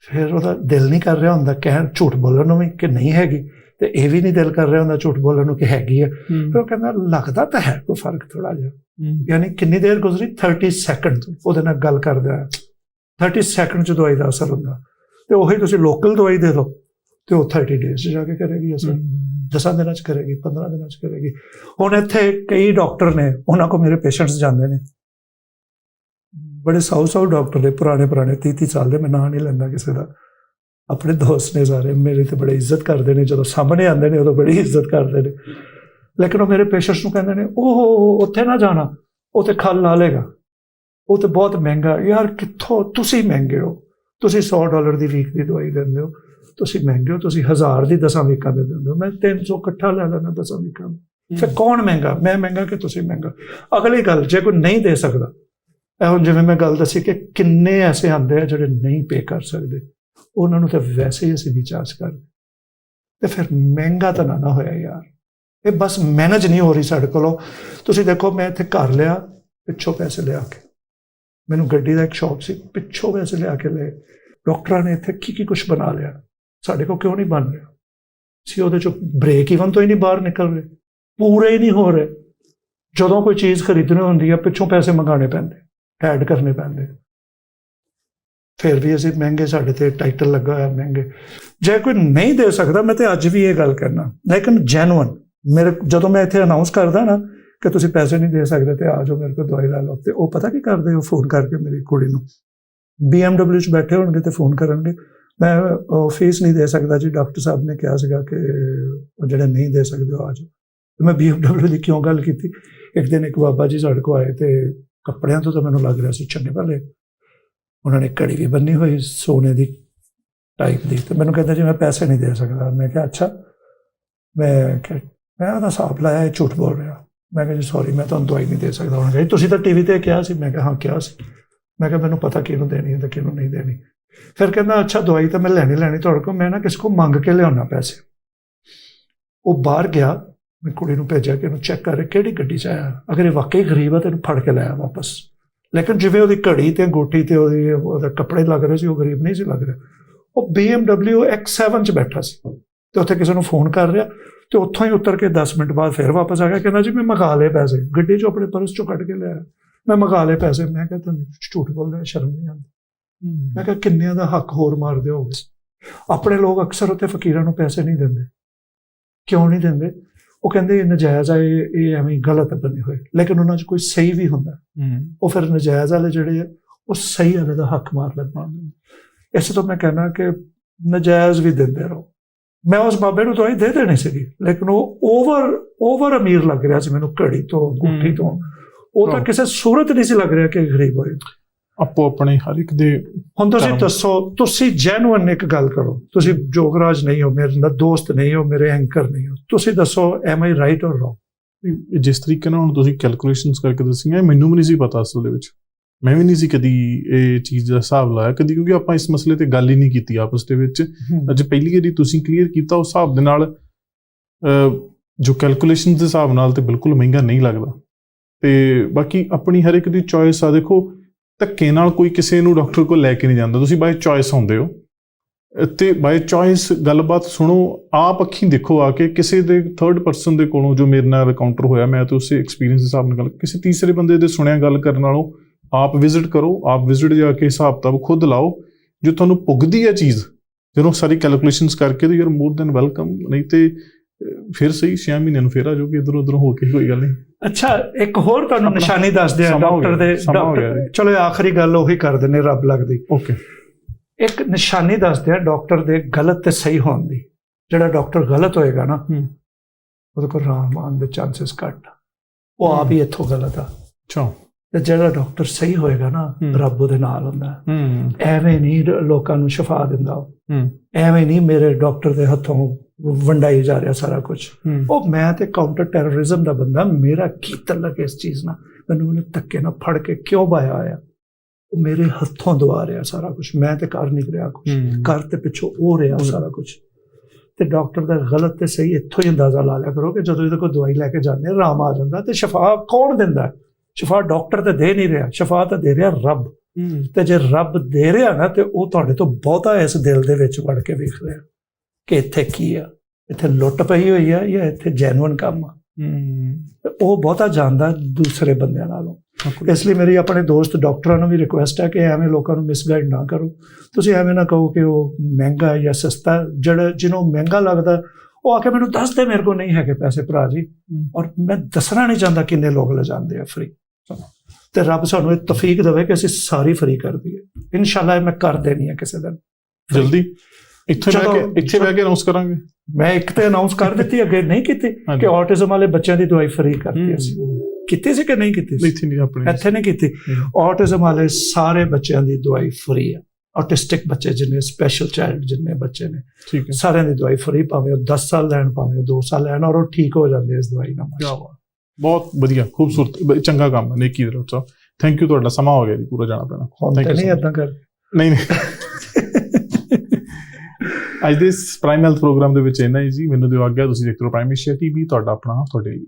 ਫਿਰ ਉਹਦਾ ਦਿਲ ਨਹੀਂ ਕਰ ਰਿਹਾ ਹੁੰਦਾ ਕਹਿਣ ਝੂਠ ਬੋਲਣ ਨੂੰ ਵੀ ਕਿ ਨਹੀਂ ਹੈਗੀ। ਤੇ ਇਹ ਵੀ ਨਹੀਂ ਦਿਲ ਕਰ ਰਿਹਾ ਹੁੰਦਾ ਝੂਠ ਬੋਲਣ ਨੂੰ ਕਿ ਹੈਗੀ ਹੈ। ਫਿਰ ਉਹ ਕਹਿੰਦਾ ਲੱਗਦਾ ਤਾਂ ਹੈ ਕੋਈ ਫ਼ਰਕ ਥੋੜਾ ਜਿਹਾ। ਯਾਨੀ ਕਿੰਨੀ ਦੇਰ ਗੁਜ਼ਰੀ? 30 ਸੈਕਿੰਡ ਉਹਦੇ ਨਾਲ ਗੱਲ ਕਰਦਾ। ਹੈ 30 ਸੈਕਿੰਡ ਚ ਦਵਾਈ ਦਾ ਅਸਰ ਹੁੰਦਾ। ਤੇ ਉਹੀ ਤੁਸੀਂ ਲੋਕਲ ਦਵਾਈ ਦੇ ਦਿਓ ਤੇ ਉਹ 30 ਡੇਜ਼ ਜਾ ਕੇ ਕਰੇਗੀ ਅਸਰ। ਦਸਾਂ ਦਿਨਾਂ ਚ ਕਰੇਗੀ 15 ਦਿਨਾਂ ਚ ਕਰੇਗੀ। ਹੁਣ ਇੱਥੇ ਕਈ ਡਾਕਟਰ ਨੇ ਉਹਨਾਂ ਕੋ ਮੇਰੇ ਪੇਸ਼ੈਂਟਸ ਜਾਂਦੇ ਨੇ। ਬੜੇ ਸੌ ਸੌ ਡਾਕਟਰ ਨੇ ਪੁਰਾਣੇ ਪੁਰਾਣੇ 30 30 ਸਾਲ ਦੇ ਮੈਂ ਨਾਂ ਨਹੀਂ ਲੈਂਦਾ ਕਿਸੇ ਦਾ। ਆਪਣੇ ਦੋਸਤ ਨੇ ਸਾਰੇ ਮੇਰੇ ਤੇ ਬੜੇ ਇੱਜ਼ਤ ਕਰਦੇ ਨੇ ਜਦੋਂ ਸਾਹਮਣੇ ਆਉਂਦੇ ਨੇ ਉਦੋਂ ਬੜੀ ਇੱਜ਼ਤ ਕਰਦੇ ਨੇ। ਲੇਕਿਨ ਉਹ ਮੇਰੇ ਪੇਸ਼ੈਂਟਸ ਨੂੰ ਕਹਿੰਦੇ ਨੇ ਉਹ ਉੱਥੇ ਨਾ ਜਾਣਾ ਤੇ ਖਲ ਲਾ ਲੇਗਾ ਉਹ ਤੇ ਬਹੁਤ ਮਹਿੰਗਾ ਯਾਰ ਕਿੱਥੋਂ ਤੁਸੀਂ ਮਹਿੰਗੇ ਹੋ? ਤੁਸੀਂ 100 ਡਾਲਰ ਦੀ ਵੀਕ ਦੀ ਦਵਾਈ ਦਿੰਦੇ ਹੋ। ਤੁਸੀਂ ਮਹਿੰਗੇ ਹੋ ਤੁਸੀਂ 1000 ਦੀ 10 ਵੀਕਾਂ ਦੇ ਦਿੰਦੇ ਹੋ। ਮੈਂ 300 ਇਕੱਠਾ ਲੈ ਲੈਣਾ 10 ਵੀਕਾਂ। ਫਿਰ ਕੌਣ ਮਹਿੰਗਾ? ਮੈਂ ਮਹਿੰਗਾ ਕਿ ਤੁਸੀਂ ਮਹਿੰਗਾ? ਅਗਲੀ ਗੱਲ ਜੇ ਕੋਈ ਨਹੀਂ ਦੇ ਸਕਦਾ ਇਹ ਹੁਣ ਜਿਵੇਂ ਮੈਂ ਗੱਲ ਦੱਸੀ ਕਿ ਕਿੰਨੇ ਐਸੇ ਆਂਦੇ ਆ ਜਿਹੜੇ ਨਹੀਂ ਪੇ ਕਰ ਸਕਦੇ। ਉਹਨਾਂ ਨੂੰ ਤਾਂ ਵੈਸੇ ਹੀ ਅਸੀਂ ਚਾਰਜ ਕਰਦੇ ਤੇ ਫਿਰ ਮਹਿੰਗਾ ਤਾਂ ਨਾ ਨਾ ਹੋਇਆ ਯਾਰ। ਇਹ ਬਸ ਮੈਨੇਜ ਨਹੀਂ ਹੋ ਰਹੀ ਸਾਡੇ ਕੋਲੋਂ। ਤੁਸੀਂ ਦੇਖੋ ਮੈਂ ਇੱਥੇ ਘਰ ਲਿਆ ਪਿੱਛੋਂ ਪੈਸੇ ਲਿਆ ਕੇ। ਮੈਨੂੰ ਗੱਡੀ ਦਾ ਇੱਕ ਸ਼ੌਕ ਸੀ, ਪਿੱਛੋਂ ਵੈਸੇ ਲਿਆ ਕੇ ਲਏ। ਡਾਕਟਰਾਂ ਨੇ ਇੱਥੇ ਕੀ ਕੀ ਕੁਝ ਬਣਾ ਲਿਆ। ਸਾਡੇ ਕੋਲ ਕਿਉਂ ਨਹੀਂ ਬਣ ਰਿਹਾ? ਸੀ ਉਹਦੇ ਚੋਂ ਬ੍ਰੇਕ ਇਵਨ ਤੋਂ ਹੀ ਨਹੀਂ ਬਾਹਰ ਨਿਕਲ ਰਹੇ। ਪੂਰੇ ਹੀ ਨਹੀਂ ਹੋ ਰਹੇ। ਜਦੋਂ ਕੋਈ ਚੀਜ਼ ਖਰੀਦਣੀ ਹੁੰਦੀ ਹੈ ਪਿੱਛੋਂ ਪੈਸੇ ਮੰਗਾਣੇ ਪੈਂਦੇ ਐਡ ਕਰਨੇ ਪੈਂਦੇ। ਫਿਰ ਵੀ ਅਸੀਂ ਮਹਿੰਗੇ, ਸਾਡੇ ਤੇ ਟਾਈਟਲ ਲੱਗਾ ਹੋਇਆ ਮਹਿੰਗੇ। ਜੇ ਕੋਈ ਨਹੀਂ ਦੇ ਸਕਦਾ, ਮੈਂ ਤੇ ਅੱਜ ਵੀ ਇਹ ਗੱਲ ਕਹਿਣਾ ਲੇਕਿਨ ਜੈਨੂਇਨ ਮੇਰੇ ਜਦੋਂ ਮੈਂ ਇੱਥੇ ਅਨਾਉਂਸ ਕਰਦਾ ਨਾ ਕਿ ਤੁਸੀਂ ਪੈਸੇ ਨਹੀਂ ਦੇ ਸਕਦੇ ਤੇ ਆ ਜਾਓ ਮੇਰੇ ਕੋਲ ਦਵਾਈ ਲੈ ਲਓ। ਤੇ ਉਹ ਪਤਾ ਕੀ ਕਰਦੇ ਉਹ ਫੋਨ ਕਰਕੇ ਮੇਰੀ ਕੁੜੀ ਨੂੰ। BMW 'ਚ ਬੈਠੇ ਹੋਣਗੇ ਤੇ ਫੋਨ ਕਰਨਗੇ। ਮੈਂ, ਉਹ ਫੀਸ ਨਹੀਂ ਦੇ ਸਕਦਾ ਜੀ। ਡਾਕਟਰ ਸਾਹਿਬ ਨੇ ਕਿਹਾ ਸੀਗਾ ਕਿ ਉਹ ਜਿਹੜੇ ਨਹੀਂ ਦੇ ਸਕਦੇ ਉਹ ਆ ਜਾਓ। ਤੇ ਮੈਂ BMW ਦੀ ਕਿਉਂ ਗੱਲ ਕੀਤੀ? ਇੱਕ ਦਿਨ ਇੱਕ ਬਾਬਾ ਜੀ ਸਾਡੇ ਕੋਲ ਆਏ ਤੇ ਕੱਪੜਿਆਂ ਤੋਂ ਤਾਂ ਮੈਨੂੰ ਲੱਗ ਰਿਹਾ ਸੀ ਚੰਗੇ ਭਲੇ। ਉਹਨਾਂ ਨੇ ਘੜੀ ਵੀ ਬੰਨੀ ਹੋਈ ਸੋਨੇ ਦੀ ਟਾਈਪ ਦੀ ਤੇ ਮੈਨੂੰ ਕਹਿੰਦਾ ਜੀ ਮੈਂ ਪੈਸੇ ਨਹੀਂ ਦੇ ਸਕਦਾ। ਮੈਂ ਕਿਹਾ, ਅੱਛਾ। ਮੈਂ ਕਿਹਾ, ਮੈਂ ਉਹਦਾ ਹਿਸਾਬ ਲਾਇਆ ਇਹ ਝੂਠ ਬੋਲ ਰਿਹਾ। ਮੈਂ ਕਿਹਾ ਜੀ ਸੌਰੀ ਮੈਂ ਤੁਹਾਨੂੰ ਦਵਾਈ ਨਹੀਂ ਦੇ ਸਕਦਾ ਉਹਨਾਂ ਕਹਿੰਦੇ ਤੁਸੀਂ ਤਾਂ ਟੀਵੀ ਤੇ ਕਿਹਾ ਸੀ, ਮੈਂ ਕਿਹਾ ਹਾਂ, ਕਿਹਾ ਸੀ। ਮੈਂ ਕਿਹਾ ਮੈਨੂੰ ਪਤਾ ਕਿਹਨੂੰ ਦੇਣੀ ਹੈ ਤੇ ਕਿਹਨੂੰ ਨਹੀਂ ਦੇਣੀ। ਫਿਰ ਕਹਿੰਦਾ, ਅੱਛਾ, ਦਵਾਈ ਤਾਂ ਮੈਂ ਲੈਣੀ ਲੈਣੀ ਤੁਹਾਡੇ ਕੋਲ। ਮੈਂ ਨਾ ਕਿਸੇ ਕੋ ਮੰਗ ਕੇ ਲਿਆਉਣਾ ਪੈਸੇ। ਉਹ ਬਾਹਰ ਗਿਆ, ਮੈਂ ਕੁੜੀ ਨੂੰ ਭੇਜਿਆ ਕਿ ਇਹਨੂੰ ਚੈੱਕ ਕਰ, ਕਿਹੜੀ ਗੱਡੀ 'ਚ ਆਇਆ। ਅਗਰ ਇਹ ਵਾਕਈ ਗਰੀਬ ਹੈ ਤੈਨੂੰ ਫੜ ਕੇ ਲੈ ਆ ਵਾਪਸ। ਲੇਕਿਨ ਜਿਵੇਂ ਉਹਦੀ ਘੜੀ ਤੇ ਅੰਗੂਠੀ ਤੇ ਉਹਦੀ, ਉਹਦੇ ਕੱਪੜੇ ਲੱਗ ਰਹੇ ਸੀ, ਉਹ ਗਰੀਬ ਨਹੀਂ ਸੀ ਲੱਗ ਰਿਹਾ। ਉਹ BMW X7 'ਚ ਬੈਠਾ ਸੀ ਤੇ ਉੱਥੇ ਕਿਸੇ ਨੂੰ ਫੋਨ ਕਰ ਰਿਹਾ। ਤੇ ਉੱਥੋਂ ਹੀ ਉਤਰ ਕੇ 10 ਮਿੰਟ ਬਾਅਦ ਫਿਰ ਵਾਪਸ ਆ ਗਿਆ। ਕਹਿੰਦਾ ਜੀ ਮੈਂ ਮੰਗਾ ਲਏ ਪੈਸੇ। ਗੱਡੀ 'ਚੋਂ ਆਪਣੇ ਪਰਸ 'ਚੋਂ ਕੱਢ ਕੇ ਲਿਆ ਮੈਂ ਮੰਗਾ ਲਏ ਪੈਸੇ। ਮੈਂ ਕਿਹਾ ਤੁਹਾਨੂੰ ਝੂਠ ਬੋਲਦੇ ਸ਼ਰਮ ਨਹੀਂ ਆਉਂਦੀ। ਮੈਂ ਕਿਹਾ ਕਿੰਨਿਆਂ ਦਾ ਹੱਕ ਹੋਰ ਮਾਰਦੇ ਹੋਗੇ ਆਪਣੇ ਲੋਕ ਅਕਸਰ ਉੱਤੇ ਫਕੀਰਾਂ ਨੂੰ ਪੈਸੇ ਨਹੀਂ ਦਿੰਦੇ। ਕਿਉਂ ਨਹੀਂ ਦਿੰਦੇ? ਉਹ ਕਹਿੰਦੇ ਇਹ ਨਜਾਇਜ਼ ਆ ਇਹ ਐਵੇਂ ਗਲਤ ਬਣੇ ਹੋਏ। ਲੇਕਿਨ ਉਹਨਾਂ 'ਚ ਕੋਈ ਸਹੀ ਵੀ ਹੁੰਦਾ। ਉਹ ਫਿਰ ਨਜਾਇਜ਼ ਵਾਲੇ ਜਿਹੜੇ ਆ ਉਹ ਸਹੀ ਵਾਲੇ ਦਾ ਹੱਕ ਮਾਰ ਲੈਂਦੇ ਇਸੇ ਤੋਂ ਮੈਂ ਕਹਿਣਾ ਕਿ ਨਜਾਇਜ਼ ਵੀ ਦਿੰਦੇ ਰਹੋ। ਮੈਂ ਉਸ ਬਾਬੇ ਨੂੰ ਦਵਾਈ ਦੇ ਦੇਣੀ ਸੀਗੀ। ਲੇਕਿਨ ਉਹ ਓਵਰ ਓਵਰ ਅਮੀਰ ਲੱਗ ਰਿਹਾ ਸੀ ਮੈਨੂੰ ਘੜੀ ਤੋਂ ਗੁੱਠੀ ਤੋਂ। ਉਹ ਤਾਂ। ਕਿਸੇ ਸੂਰਤ ਨਹੀਂ ਸੀ ਲੱਗ ਰਿਹਾ ਕਿ ਗਰੀਬ ਹੋਏ। ਆਪੋ ਆਪਣੇ ਹਰ ਇੱਕ ਦੇ ਹੁਣ ਤੁਸੀਂ। ਦੱਸੋ ਤੁਸੀਂ ਜੈਨੂਅਨ ਇੱਕ ਗੱਲ ਕਰੋ। ਤੁਸੀਂ ਜੋਗਰਾਜ ਨਹੀਂ ਹੋ ਮੇਰੇ ਨਾਲ ਦੋਸਤ ਨਹੀਂ ਹੋ ਮੇਰੇ ਐਂਕਰ ਨਹੀਂ ਹੋ। ਤੁਸੀਂ ਦੱਸੋ am I right or wrong ਜਿਸ ਤਰੀਕੇ ਨਾਲ ਹੁਣ ਤੁਸੀਂ ਕੈਲਕੂਲੇਸ਼ਨਸ ਕਰਕੇ ਦੱਸੀਆਂ ਮੈਨੂੰ ਵੀ ਨਹੀਂ ਸੀ ਪਤਾ ਅਸਲ ਦੇ ਵਿੱਚ। ਮੈਂ ਵੀ ਨਹੀਂ ਸੀ ਕਦੀ ਇਹ ਚੀਜ਼ ਦਾ ਹਿਸਾਬ ਲਾਇਆ ਕਦੀ ਕਿਉਂਕਿ ਆਪਾਂ ਇਸ ਮਸਲੇ ਤੇ ਗੱਲ ਹੀ ਨਹੀਂ ਕੀਤੀ ਆਪਸ ਦੇ ਵਿੱਚ। ਅੱਜ ਪਹਿਲੀ ਵਾਰੀ ਤੁਸੀਂ ਕਲੀਅਰ ਕੀਤਾ ਉਸ ਹਿਸਾਬ ਦੇ ਨਾਲ ਜੋ ਕੈਲਕੂਲੇਸ਼ਨਸ ਦੇ ਹਿਸਾਬ ਨਾਲ ਤੇ ਬਿਲਕੁਲ ਮਹਿੰਗਾ ਨਹੀਂ ਲੱਗਦਾ। ਤੇ ਬਾਕੀ ਆਪਣੀ ਹਰ ਇੱਕ ਦੀ ਚੋਇਸ ਆ ਦੇਖੋ ਧੱਕੇ ਨਾਲ ਕੋਈ ਕਿਸੇ ਨੂੰ ਡਾਕਟਰ ਕੋਲ ਲੈ ਕੇ ਨਹੀਂ ਜਾਂਦਾ। ਤੁਸੀਂ ਬਾਈ ਚੋਇਸ ਹੁੰਦੇ ਹੋ। ਤੇ ਬਾਈ ਚੋਇਸ ਗੱਲਬਾਤ ਸੁਣੋ ਆਪ ਅੱਖੀਂ ਦੇਖੋ ਆ ਕੇ ਕਿਸੇ ਦੇ ਥਰਡ ਪਰਸਨ ਦੇ ਕੋਲੋਂ ਜੋ ਮੇਰੇ ਨਾਲ ਐਨਕਾਊਂਟਰ ਹੋਇਆ ਮੈਂ ਤਾਂ ਉਸੇ ਐਕਸਪੀਰੀਅੰਸ ਦੇ ਹਿਸਾਬ ਨਾਲ ਗੱਲ ਕਿਸੇ ਤੀਸਰੇ ਬੰਦੇ ਦੇ ਸੁਣਿਆ ਗੱਲ ਕਰਨ ਨਾਲੋਂ ਆਪ ਵਿਜ਼ਿਟ ਕਰੋ ਆਪ ਵਿਜ਼ਿਟ ਜਾ ਕੇ ਹਿਸਾਬ ਕਿਤਾਬ ਖੁਦ ਲਾਓ। ਜੋ ਤੁਹਾਨੂੰ ਪੁੱਗਦੀ ਹੈ ਚੀਜ਼ ਜਦੋਂ ਸਾਰੀ ਕੈਲਕੂਲੇਸ਼ਨਸ ਕਰਕੇ ਤੇ ਯਾਰ ਮੋਰ ਦੈਨ ਵੈਲਕਮ ਨਹੀਂ ਤੇ ਫਿਰ ਸਹੀ 6 ਮਹੀਨਿਆਂ ਨੂੰ ਫੇਰ ਆ ਜਾਓਗੇ ਇਧਰ ਉਧਰ ਹੋ ਕੇ ਕੋਈ ਗੱਲ ਨਹੀਂ। ਅੱਛਾ ਇੱਕ ਹੋਰ ਤੁਹਾਨੂੰ ਨਿਸ਼ਾਨੀ ਦੱਸ ਦਿਆਂ ਸਮਾਂ ਹੋ ਡਾਕਟਰ ਦੇ ਡਾਕਟਰ ਚਲੋ ਆਖਰੀ ਗੱਲ ਉਹੀ ਕਰ ਦਿੰਨੇ ਰੱਬ ਲੱਗਦੀ। ਓਕੇ ਇੱਕ ਨਿਸ਼ਾਨੀ ਦੱਸ ਦਿਆਂ ਡਾਕਟਰ ਦੇ ਗਲਤ ਤੇ ਸਹੀ ਹੋਣ ਦੀ। ਜਿਹੜਾ ਡਾਕਟਰ ਗਲਤ ਹੋਏਗਾ ਨਾ। ਉਹਦੇ ਕੋਲ ਰਾਮ ਆਉਣ ਦੇ ਚਾਂਸਸ ਘੱਟ। ਉਹ ਆਪ ਹੀ। ਇੱਥੋਂ ਗਲਤ ਆ। ਅੱਛਾ। ਤੇ ਜਿਹੜਾ ਡਾਕਟਰ ਸਹੀ ਹੋਏਗਾ ਨਾ। ਰੱਬ ਉਹਦੇ ਨਾਲ ਹੁੰਦਾ। ਹੂੰ। ਐਵੇਂ ਨਹੀਂ ਲੋਕਾਂ ਨੂੰ ਸ਼ਿਫਾ ਦਿੰਦਾ ਐਵੇਂ ਨਹੀਂ ਮੇਰੇ ਡਾਕਟਰ ਦੇ ਹੱਥੋਂ ਵੰਡਾਈ ਜਾ ਰਿਹਾ ਸਾਰਾ ਕੁਝ ਉਹ ਮੈਂ ਤੇ ਕਾਊਂਟਰ ਟੈਰਰਿਜ਼ਮ ਦਾ ਬੰਦਾ ਮੇਰਾ ਕੀ ਤਲਕ ਇਸ ਚੀਜ਼ ਨਾਲ? ਮੈਨੂੰ ਉਹਨੇ ਧੱਕੇ ਨਾਲ ਫੜ ਕੇ ਕਿਉਂ ਪਾਇਆ ਆਇਆ ਉਹ ਮੇਰੇ ਹੱਥੋਂ ਦਵਾ ਰਿਹਾ ਸਾਰਾ ਕੁਝ ਮੈਂ ਤੇ ਕਰ ਨਹੀਂ ਰਿਹਾ ਕੁਝ। ਕਰ ਤੇ ਪਿੱਛੋਂ ਉਹ ਰਿਹਾ ਸਾਰਾ ਕੁਝ ਤੇ ਡਾਕਟਰ ਦਾ ਗਲਤ ਤੇ ਸਹੀ ਇੱਥੋਂ ਹੀ ਅੰਦਾਜ਼ਾ ਲਾ ਲਿਆ ਕਰੋ ਕਿ ਜਦੋਂ ਇਹਦੇ ਕੋਲ ਦਵਾਈ ਲੈ ਕੇ ਜਾਂਦੇ ਆਰਾਮ ਆ ਜਾਂਦਾ ਤੇ ਸ਼ਿਫਾ ਕੌਣ ਦਿੰਦਾ? ਸ਼ਿਫਾ ਡਾਕਟਰ ਤੇ ਦੇ ਨਹੀਂ ਰਿਹਾ ਸ਼ਿਫਾ ਤਾਂ ਦੇ ਰਿਹਾ ਰੱਬ। ਤੇ ਜੇ ਰੱਬ ਦੇ ਰਿਹਾ ਨਾ ਤੇ ਉਹ ਤੁਹਾਡੇ ਤੋਂ ਬਹੁਤਾ ਇਸ ਦਿਲ ਦੇ ਵਿੱਚ ਵੜ ਕੇ ਵੇਖ ਰਿਹਾ ਕਿ ਇੱਥੇ ਕੀ ਆ ਇੱਥੇ ਲੁੱਟ ਪਈ ਹੋਈ ਆ ਜਾਂ ਇੱਥੇ ਜੈਨੂਇਨ ਕੰਮ ਆ। ਉਹ ਬਹੁਤਾ ਜਾਣਦਾ ਦੂਸਰੇ ਬੰਦਿਆਂ ਨਾਲੋਂ। ਇਸ ਲਈ ਮੇਰੀ ਆਪਣੇ ਦੋਸਤ ਡਾਕਟਰਾਂ ਨੂੰ ਵੀ ਰਿਕੁਐਸਟ ਹੈ ਕਿ ਐਵੇਂ ਲੋਕਾਂ ਨੂੰ ਮਿਸਗਾਈਡ ਨਾ ਕਰੋ। ਤੁਸੀਂ ਐਵੇਂ ਨਾ ਕਹੋ ਕਿ ਉਹ ਮਹਿੰਗਾ ਹੈ ਜਾਂ ਸਸਤਾ। ਜਿਹੜਾ ਜਿਹਨੂੰ ਮਹਿੰਗਾ ਲੱਗਦਾ ਉਹ ਆ ਕੇ ਮੈਨੂੰ ਦੱਸ ਦੇ ਮੇਰੇ ਕੋਲ ਨਹੀਂ ਹੈਗੇ ਪੈਸੇ ਭਰਾ ਜੀ। ਔਰ ਮੈਂ ਦੱਸਣਾ ਨਹੀਂ ਚਾਹੁੰਦਾ ਕਿੰਨੇ ਲੋਕ ਲੈ ਜਾਂਦੇ ਆ ਫ੍ਰੀ ਤੇ ਰੱਬ ਸਾਨੂੰ ਇਹ ਤੌਫੀਕ ਦੇਵੇ ਕਿ ਅਸੀਂ ਸਾਰੀ ਫ੍ਰੀ ਕਰ ਦਈਏ। ਇਨਸ਼ਾਅੱਲਾ ਮੈਂ ਕਰ ਦੇਣੀ ਹੈ ਕਿਸੇ ਦਿਨ। ਜਲਦੀ? ਇੱਥੇ ਬਹਿ ਕੇ ਇੱਥੇ ਬਹਿ ਕੇ ਅਨਾਉਂਸ ਕਰਾਂਗੇ। ਮੈਂ ਇੱਕ ਤੇ ਅਨਾਉਂਸ ਕਰ ਦਿੱਤੀ ਅੱਗੇ ਨਹੀਂ ਕੀਤੀ। ਕਿ ਆਟਿਜ਼ਮ ਵਾਲੇ ਬੱਚਿਆਂ ਦੀ ਦਵਾਈ ਫ੍ਰੀ ਕਰਤੀ ਹੂੰ। ਅਸੀਂ। ਕੀਤੀ ਸੀ ਕਿ ਨਹੀਂ ਕੀਤੀ ਸੀ? ਇੱਥੇ ਨਹੀਂ ਆਪਣੇ ਇੱਥੇ ਨਹੀਂ ਕੀਤੀ। ਹੂੰ। ਆਟਿਜ਼ਮ ਵਾਲੇ ਸਾਰੇ ਬੱਚਿਆਂ ਦੀ ਦਵਾਈ ਫ੍ਰੀ ਆ। ਆਟਿਸਟਿਕ ਬੱਚੇ ਜਿੰਨੇ ਸਪੈਸ਼ਲ ਚਾਈਲਡ ਜਿੰਨੇ ਬੱਚੇ ਨੇ ਠੀਕ ਹੈ। ਸਾਰਿਆਂ ਦੀ ਦਵਾਈ ਫ੍ਰੀ ਭਾਵੇਂ ਉਹ 10 ਸਾਲ ਲੈਣ ਭਾਵੇਂ ਉਹ 2 ਸਾਲ ਲੈਣ ਔਰ ਉਹ ਠੀਕ ਹੋ ਜਾਂਦੇ ਇਸ ਦਵਾਈ ਨਾਲ ਬਾਤ ਬਹੁਤ ਵਧੀਆ ਖੂਬਸੂਰਤ ਚੰਗਾ ਕੰਮ ਹੈ ਨੇਕੀ ਦੇ ਵਿੱਚ ਥੈਂਕ ਯੂ ਤੁਹਾਡਾ ਸਮਾਂ ਹੋ ਗਿਆ ਜੀ ਪੂਰਾ ਜਾਣਾ ਪੈਣਾ। you ਨਹੀਂ. ਇਦਾਂ ਕਰ। ਨਹੀਂ ਨਹੀਂ। ਅੱਜ ਦੇ ਪ੍ਰਾਈਮ ਹੈਲਥ ਪ੍ਰੋਗਰਾਮ ਦੇ ਵਿੱਚ ਇੰਨਾ ਹੀ ਜੀ ਮੈਨੂੰ ਦਿਓ ਆਗਿਆ ਤੁਸੀਂ ਦੇਖਦੇ ਰਹੋ ਪ੍ਰਾਈਮ ਏਸ਼ੀਆ ਟੀਵੀ ਤੁਹਾਡਾ ਆਪਣਾ ਤੁਹਾਡੇ ਲਈ।